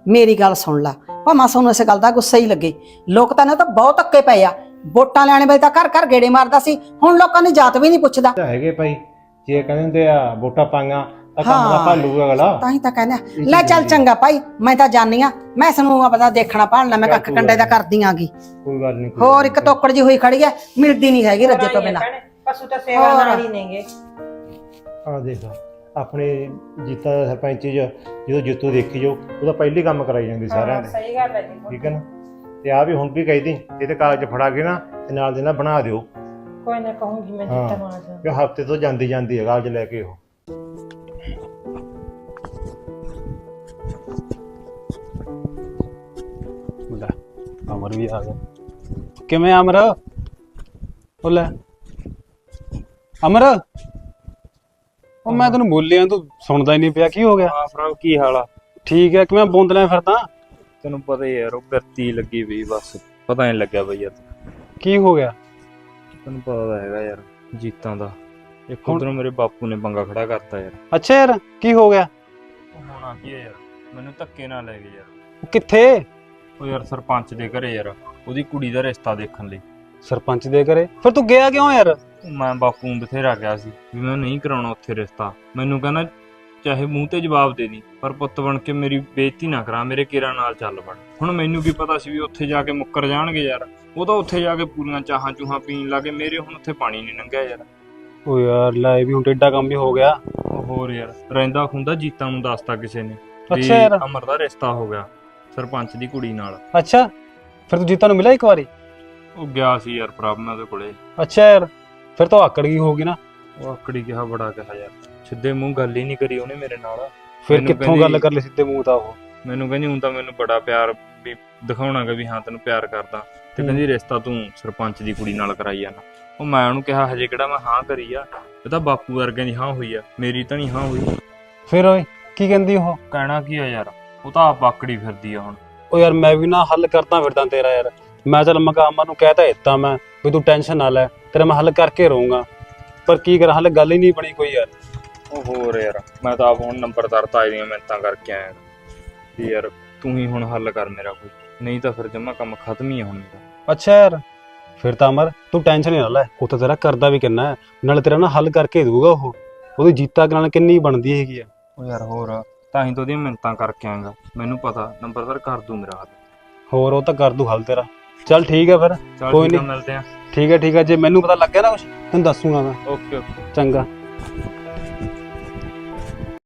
ਮੇਰੀ ਗੱਲ ਸੁਣ ਲੈ। ਭਾਵੇਂ ਸਾਨੂੰ ਇਸ ਗੱਲ ਦਾ ਗੁੱਸਾ ਹੀ ਲੱਗੇ। ਲੋਕ ਤਾਂ ਨਾ ਤਾਂ ਬਹੁਤ ਧੱਕੇ ਪਏ ਆ। ਵੋਟਾਂ ਲੈਣ ਵੇਲੇ ਤਾਂ ਘਰ ਘਰ ਗੇੜੇ ਮਾਰਦਾ ਸੀ। ਹੁਣ ਲੋਕਾਂ ਦੀ ਜਾਤ ਵੀ ਨਹੀਂ ਪੁੱਛਦਾ। ਤਾਂ ਹੈਗੇ ਭਾਈ। ਜੇ ਕਹਿੰਦੇ ਹੁੰਦੇ ਆ ਵੋਟਾਂ ਪਾਈਆਂ ਤਾਂ ਕੰਮ ਦਾ ਹਾਂ। ਭਾਲੂਗਾ ਅਗਲਾ। ਤਾਂ ਹੀ ਤਾਂ ਕਹਿੰਦੇ ਆ, ਲੈ ਚੱਲ ਚੰਗਾ ਭਾਈ ਮੈਂ ਤਾਂ ਜਾਣੀ ਆ। ਮੈਂ ਸਾਨੂੰ ਆਪਦਾ ਦੇਖਣਾ ਭਾਲਣਾ ਮੈਂ ਕੱਖ ਕੰਡੇ ਦਾ ਕਰਦੀ ਆਂਗੀ। ਕੋਈ ਗੱਲ ਨਹੀਂ ਹੋਰ ਇੱਕ ਤੋਕੜ ਜੀ ਹੋਈ ਖੜੀ ਐ ਮਿਲਦੀ ਨਹੀਂ ਹੈਗੀ ਰੱਜੇ ਤੋਂ ਬਿਨਾ। ਭੈਣੇ, ਪਸ਼ੂ ਤਾਂ ਸੇਵਾ ਹੋਰ। ਨਾਲ ਹੀ ਨੇਗੇ। ਆ ਦੇਖ ਆਪਣੇ ਜੀਤਾ ਦਾ ਸਰਪੰਚ ਜੀ ਜਦੋਂ ਜਿੱਤੂ ਦੇਖੀ ਜੋ ਉਹਦਾ ਪਹਿਲੀ ਕੰਮ ਕਰਾਈ ਜਾਂਦੀ ਸਾਰਿਆਂ ਹਾਂ ਦੇ ਸਹੀ ਗੱਲ ਹੈ ਜੀ ਠੀਕ ਹੈ ਨਾ? ਤੇ ਆ ਵੀ ਹੁਣ ਵੀ ਕਹੀ ਦੀ ਇਹਦੇ ਕਾਗਜ਼ ਫੜਾ ਕੇ ਨਾ ਤੇ ਨਾਲ ਦੇ ਨਾਲ ਬਣਾ ਦਿਓ। ਕੋਈ ਨਾ ਕਹੂੰਗੀ ਮੈਂ ਹਾਂ। ਜਿੱਤਾਂ ਜਾ ਕਿ ਹਫ਼ਤੇ ਤੋਂ ਜਾਂਦੀ ਜਾਂਦੀ ਹੈ ਕਾਗਜ਼ ਲੈ ਕੇ ਉਹ। ਲੈ ਆ ਅਮਰ ਵੀ ਆ ਗਿਆ। ਕਿਵੇਂ ਆ ਅਮਰ? ਉਹ ਲੈ। ਅਮਰ? ਉਹ ਮੈਂ ਤੈਨੂੰ ਬੋਲਿਆ ਤੂੰ ਸੁਣਦਾ ਹੀ ਨਹੀਂ ਪਿਆ ਕੀ ਹੋ ਗਿਆ? ਹਾਂ ਭਰਾ ਕੀ ਹਾਲ ਆ? ਠੀਕ ਹੈ ਕਿਵੇਂ ਬੋਂਦਲਾ ਫਿਰਦਾ? ਤੈਨੂੰ ਪਤਾ ਹੀ ਯਾਰ ਉਹ ਲੱਗੀ ਵੀ ਬਸ ਪਤਾ ਨਹੀਂ ਲੱਗਿਆ ਬਈ ਯਾਰ ਕੀ ਹੋ ਗਿਆ? ਤੈਨੂੰ ਪਤਾ ਤਾਂ ਹੈਗਾ ਯਾਰ ਜੀਤਾਂ ਦਾ। ਇੱਕ ਉਧਰੋਂ ਮੇਰੇ ਬਾਪੂ ਨੇ ਪੰਗਾ ਖੜਾ ਕਰਤਾ ਯਾਰ। ਅੱਛਾ ਯਾਰ ਕੀ ਹੋ ਗਿਆ? ਹੋਣਾ ਕੀ ਹੈ ਯਾਰ ਮੈਨੂੰ ਧੱਕੇ ਨਾਲ ਲੈ ਗਏ ਯਾਰ। ਕਿੱਥੇ? ਉਹ ਯਾਰ ਸਰਪੰਚ ਦੇ ਘਰੇ ਯਾਰ ਉਹਦੀ ਕੁੜੀ ਦਾ ਰਿਸ਼ਤਾ ਦੇਖਣ ਲਈ। ਸਰਪੰਚ ਦੇ ਘਰੇ? ਫਿਰ ਤੂੰ ਗਿਆ ਕਿਉਂ ਯਾਰ? ਮੈਂ ਬਾਪੂ ਨੂੰ ਬਥੇਰਾ ਗਿਆ ਸੀ ਵੀ ਮੈਂ ਨਹੀਂ ਕਰਾਉਣਾ ਉੱਥੇ ਰਿਸ਼ਤਾ। ਮੈਨੂੰ ਕਹਿੰਦਾ ਚਾਹੇ ਮੂੰਹ ਤੇ ਜਵਾਬ ਦੇ ਦੀ ਪਰ ਪੁੱਤ ਬਣ ਕੇ ਮੇਰੀ ਬੇਇੱਜ਼ਤੀ ਨਾ ਕਰਾ ਮੇਰੇ ਕਿਰਾਂ ਨਾਲ ਚੱਲ ਬਣ ਹੁਣ ਮੈਨੂੰ ਕੀ ਪਤਾ ਸੀ ਵੀ ਉੱਥੇ ਜਾ ਕੇ ਮੁੱਕਰ ਜਾਣਗੇ ਯਾਰ। ਉਹ ਤਾਂ ਉੱਥੇ ਜਾ ਕੇ ਪੂਰੀਆਂ ਚਾਹਾਂ ਚੂਹਾਂ ਪੀਣ ਲੱਗੇ ਮੇਰੇ ਹੁਣ ਉੱਥੇ ਪਾਣੀ ਨਹੀਂ ਲੰਘਿਆ ਯਾਰ। ਓ ਯਾਰ ਲੈ ਵੀ ਹੁਣ ਟੇਡਾ ਕੰਮ ਵੀ ਹੋ ਗਿਆ। ਹੋਰ ਯਾਰ ਰਹਿੰਦਾ ਖੁੰਦਾ ਜੀਤਾਂ ਨੂੰ ਦੱਸਤਾ ਕਿਸੇ ਨੇ ਵੀ ਅੱਛਾ ਯਾਰ। ਅਮਰ ਦਾ ਰਿਸ਼ਤਾ ਹੋ ਗਿਆ ਸਰਪੰਚ ਦੀ ਕੁੜੀ ਨਾਲ। ਅੱਛਾ ਫਿਰ ਤੂੰ ਜੀਤਾ ਨੂੰ ਮਿਲਿਆ ਇੱਕ ਵਾਰੀ? ਉਹ ਗਿਆ ਸੀ ਯਾਰ ਪ੍ਰਭ ਮੈਂ ਉਹਦੇ ਕੋਲੇ। ਅੱਛਾ ਯਾਰ ਫਿਰ ਤਾਂ ਆਕੜ ਗਈ ਹੋਗੀ ਨਾ। ਉਹ ਆਕੜੀ ਕਿਹਾ ਬੜਾ ਕਿਹਾ ਯਾਰ। ਸਿੱਧੇ ਮੂੰਹ ਗੱਲ ਹੀ ਨਹੀਂ ਕਰੀ ਉਹਨੇ ਮੇਰੇ ਨਾਲ। ਫਿਰ ਮੈਨੂੰ ਕਿੱਥੋਂ ਕਹਿੰਦੀ- ਗੱਲ ਕਰ ਲਈ ਸਿੱਧੇ ਮੂੰਹ ਤਾਂ ਉਹ? ਮੈਨੂੰ ਕਹਿੰਦੀ ਹੁਣ ਤਾਂ ਮੈਨੂੰ ਬੜਾ ਪਿਆਰ ਵੀ ਦਿਖਾਉਣਾਗਾ ਵੀ ਹਾਂ ਤੈਨੂੰ ਪਿਆਰ ਕਰਦਾ। ਤੇ ਹੂੰ। ਕਹਿੰਦੀ ਰਿਸ਼ਤਾ ਤੂੰ ਸਰਪੰਚ ਦੀ ਕੁੜੀ ਨਾਲ ਕਰਾਈ ਜਾਣਾ ਉਹ ਮੈਂ ਉਹਨੂੰ ਕਿਹਾ ਹਜੇ ਕਿਹੜਾ ਮੈਂ ਹਾਂ ਕਰੀ ਆ? ਇਹ ਤਾਂ ਬਾਪੂ ਵਰਗੇ ਦੀ ਹਾਂ ਹੋਈ ਆ। ਮੇਰੀ ਤਾਂ ਨਹੀਂ ਹਾਂ ਹੋਈ। ਫਿਰ ਓਏ ਕੀ ਕਹਿੰਦੀ ਉਹ? ਕਹਿਣਾ ਕੀ ਆ ਯਾਰ? ਉਹ ਤਾਂ ਆਪ ਆਕੜੀ ਫਿਰਦੀ ਆ ਹੁਣ। ਉਹ ਯਾਰ ਮੈਂ ਵੀ ਨਾ ਹੱਲ ਕਰਦਾ ਫਿਰਦਾ ਤੇਰਾ ਯਾਰ। ਮੈਂ ਚੱਲ ਮਕਾਮਾਂ ਨੂੰ ਕਹਿਤਾ ਦਿੱਤਾ ਮੈਂ ਵੀ ਤੂੰ ਟੈਨਸ਼ਨ ਨਾ ਲੈ ਤੇਰਾ ਮੈਂ ਹੱਲ ਕਰਕੇ ਰਹੂੰਗਾ। ਪਰ ਕੀ ਕਰਾਂ ਹੱਲ ਗੱਲ ਹੀ ਨਹੀਂ ਬਣੀ ਕੋਈ ਯਾਰ। ਉਹ ਹੋਰ ਯਾਰ ਮੈਂ ਤਾਂ ਆਪ ਹੁਣ ਨੰਬਰਦਾਰ ਤਾਏ ਦੀਆਂ ਮਿਹਨਤਾਂ ਕਰਕੇ ਆਇਆ। ਵੀ ਯਾਰ ਤੂੰ ਹੀ ਹੁਣ ਹੱਲ ਕਰ ਮੇਰਾ ਕੋਈ ਨਹੀਂ ਤਾਂ ਫਿਰ ਜਮਾ ਕੰਮ ਖਤਮ ਹੀ ਆ ਹੁਣ ਮੇਰਾ। ਅੱਛਾ ਯਾਰ ਫਿਰ ਤਾਂ ਅਮਰ ਤੂੰ ਟੈਨਸ਼ਨ ਨਾ ਲੈ ਉਹ ਤਾਂ ਤੇਰਾ ਕਰਦਾ ਵੀ ਕਿੰਨਾ ਹੈ ਨਾਲੇ ਤੇਰਾ ਨਾ ਹੱਲ ਕਰਕੇ ਦਊਗਾ ਉਹ। ਉਹਦੀ ਜੀਤਾ ਨਾਲ ਕਿੰਨੀ ਬਣਦੀ ਹੈਗੀ ਆ। ਉਹ ਯਾਰ ਹੋਰ ਤਾਂ ਹੀ ਤਾਂ ਉਹਦੀਆਂ ਮਿਹਨਤਾਂ ਕਰਕੇ ਆਇਆਗਾ ਮੈਨੂੰ ਪਤਾ ਨੰਬਰਦਾਰ ਕਰ ਦੂੰ ਮੇਰਾ ਹੱਲ। ਹੋਰ ਉਹ ਤਾਂ ਕਰ ਦੂ ਹੱਲ ਤੇਰਾ। ਚੱਲ ਠੀਕ ਹੈ ਫਿਰ ਚੱਲ ਕੋਈ ਠੀਕ ਆ ਨੀ। ਮਿਲਦੇ ਆ। ਠੀਕ ਹੈ ਠੀਕ ਹੈ ਜੇ ਮੈਨੂੰ ਪਤਾ ਲੱਗ ਗਿਆ ਨਾ ਕੁਝ ਤੈਨੂੰ ਦੱਸੂਗਾ ਮੈਂ। Okay okay. ਚੰਗਾ।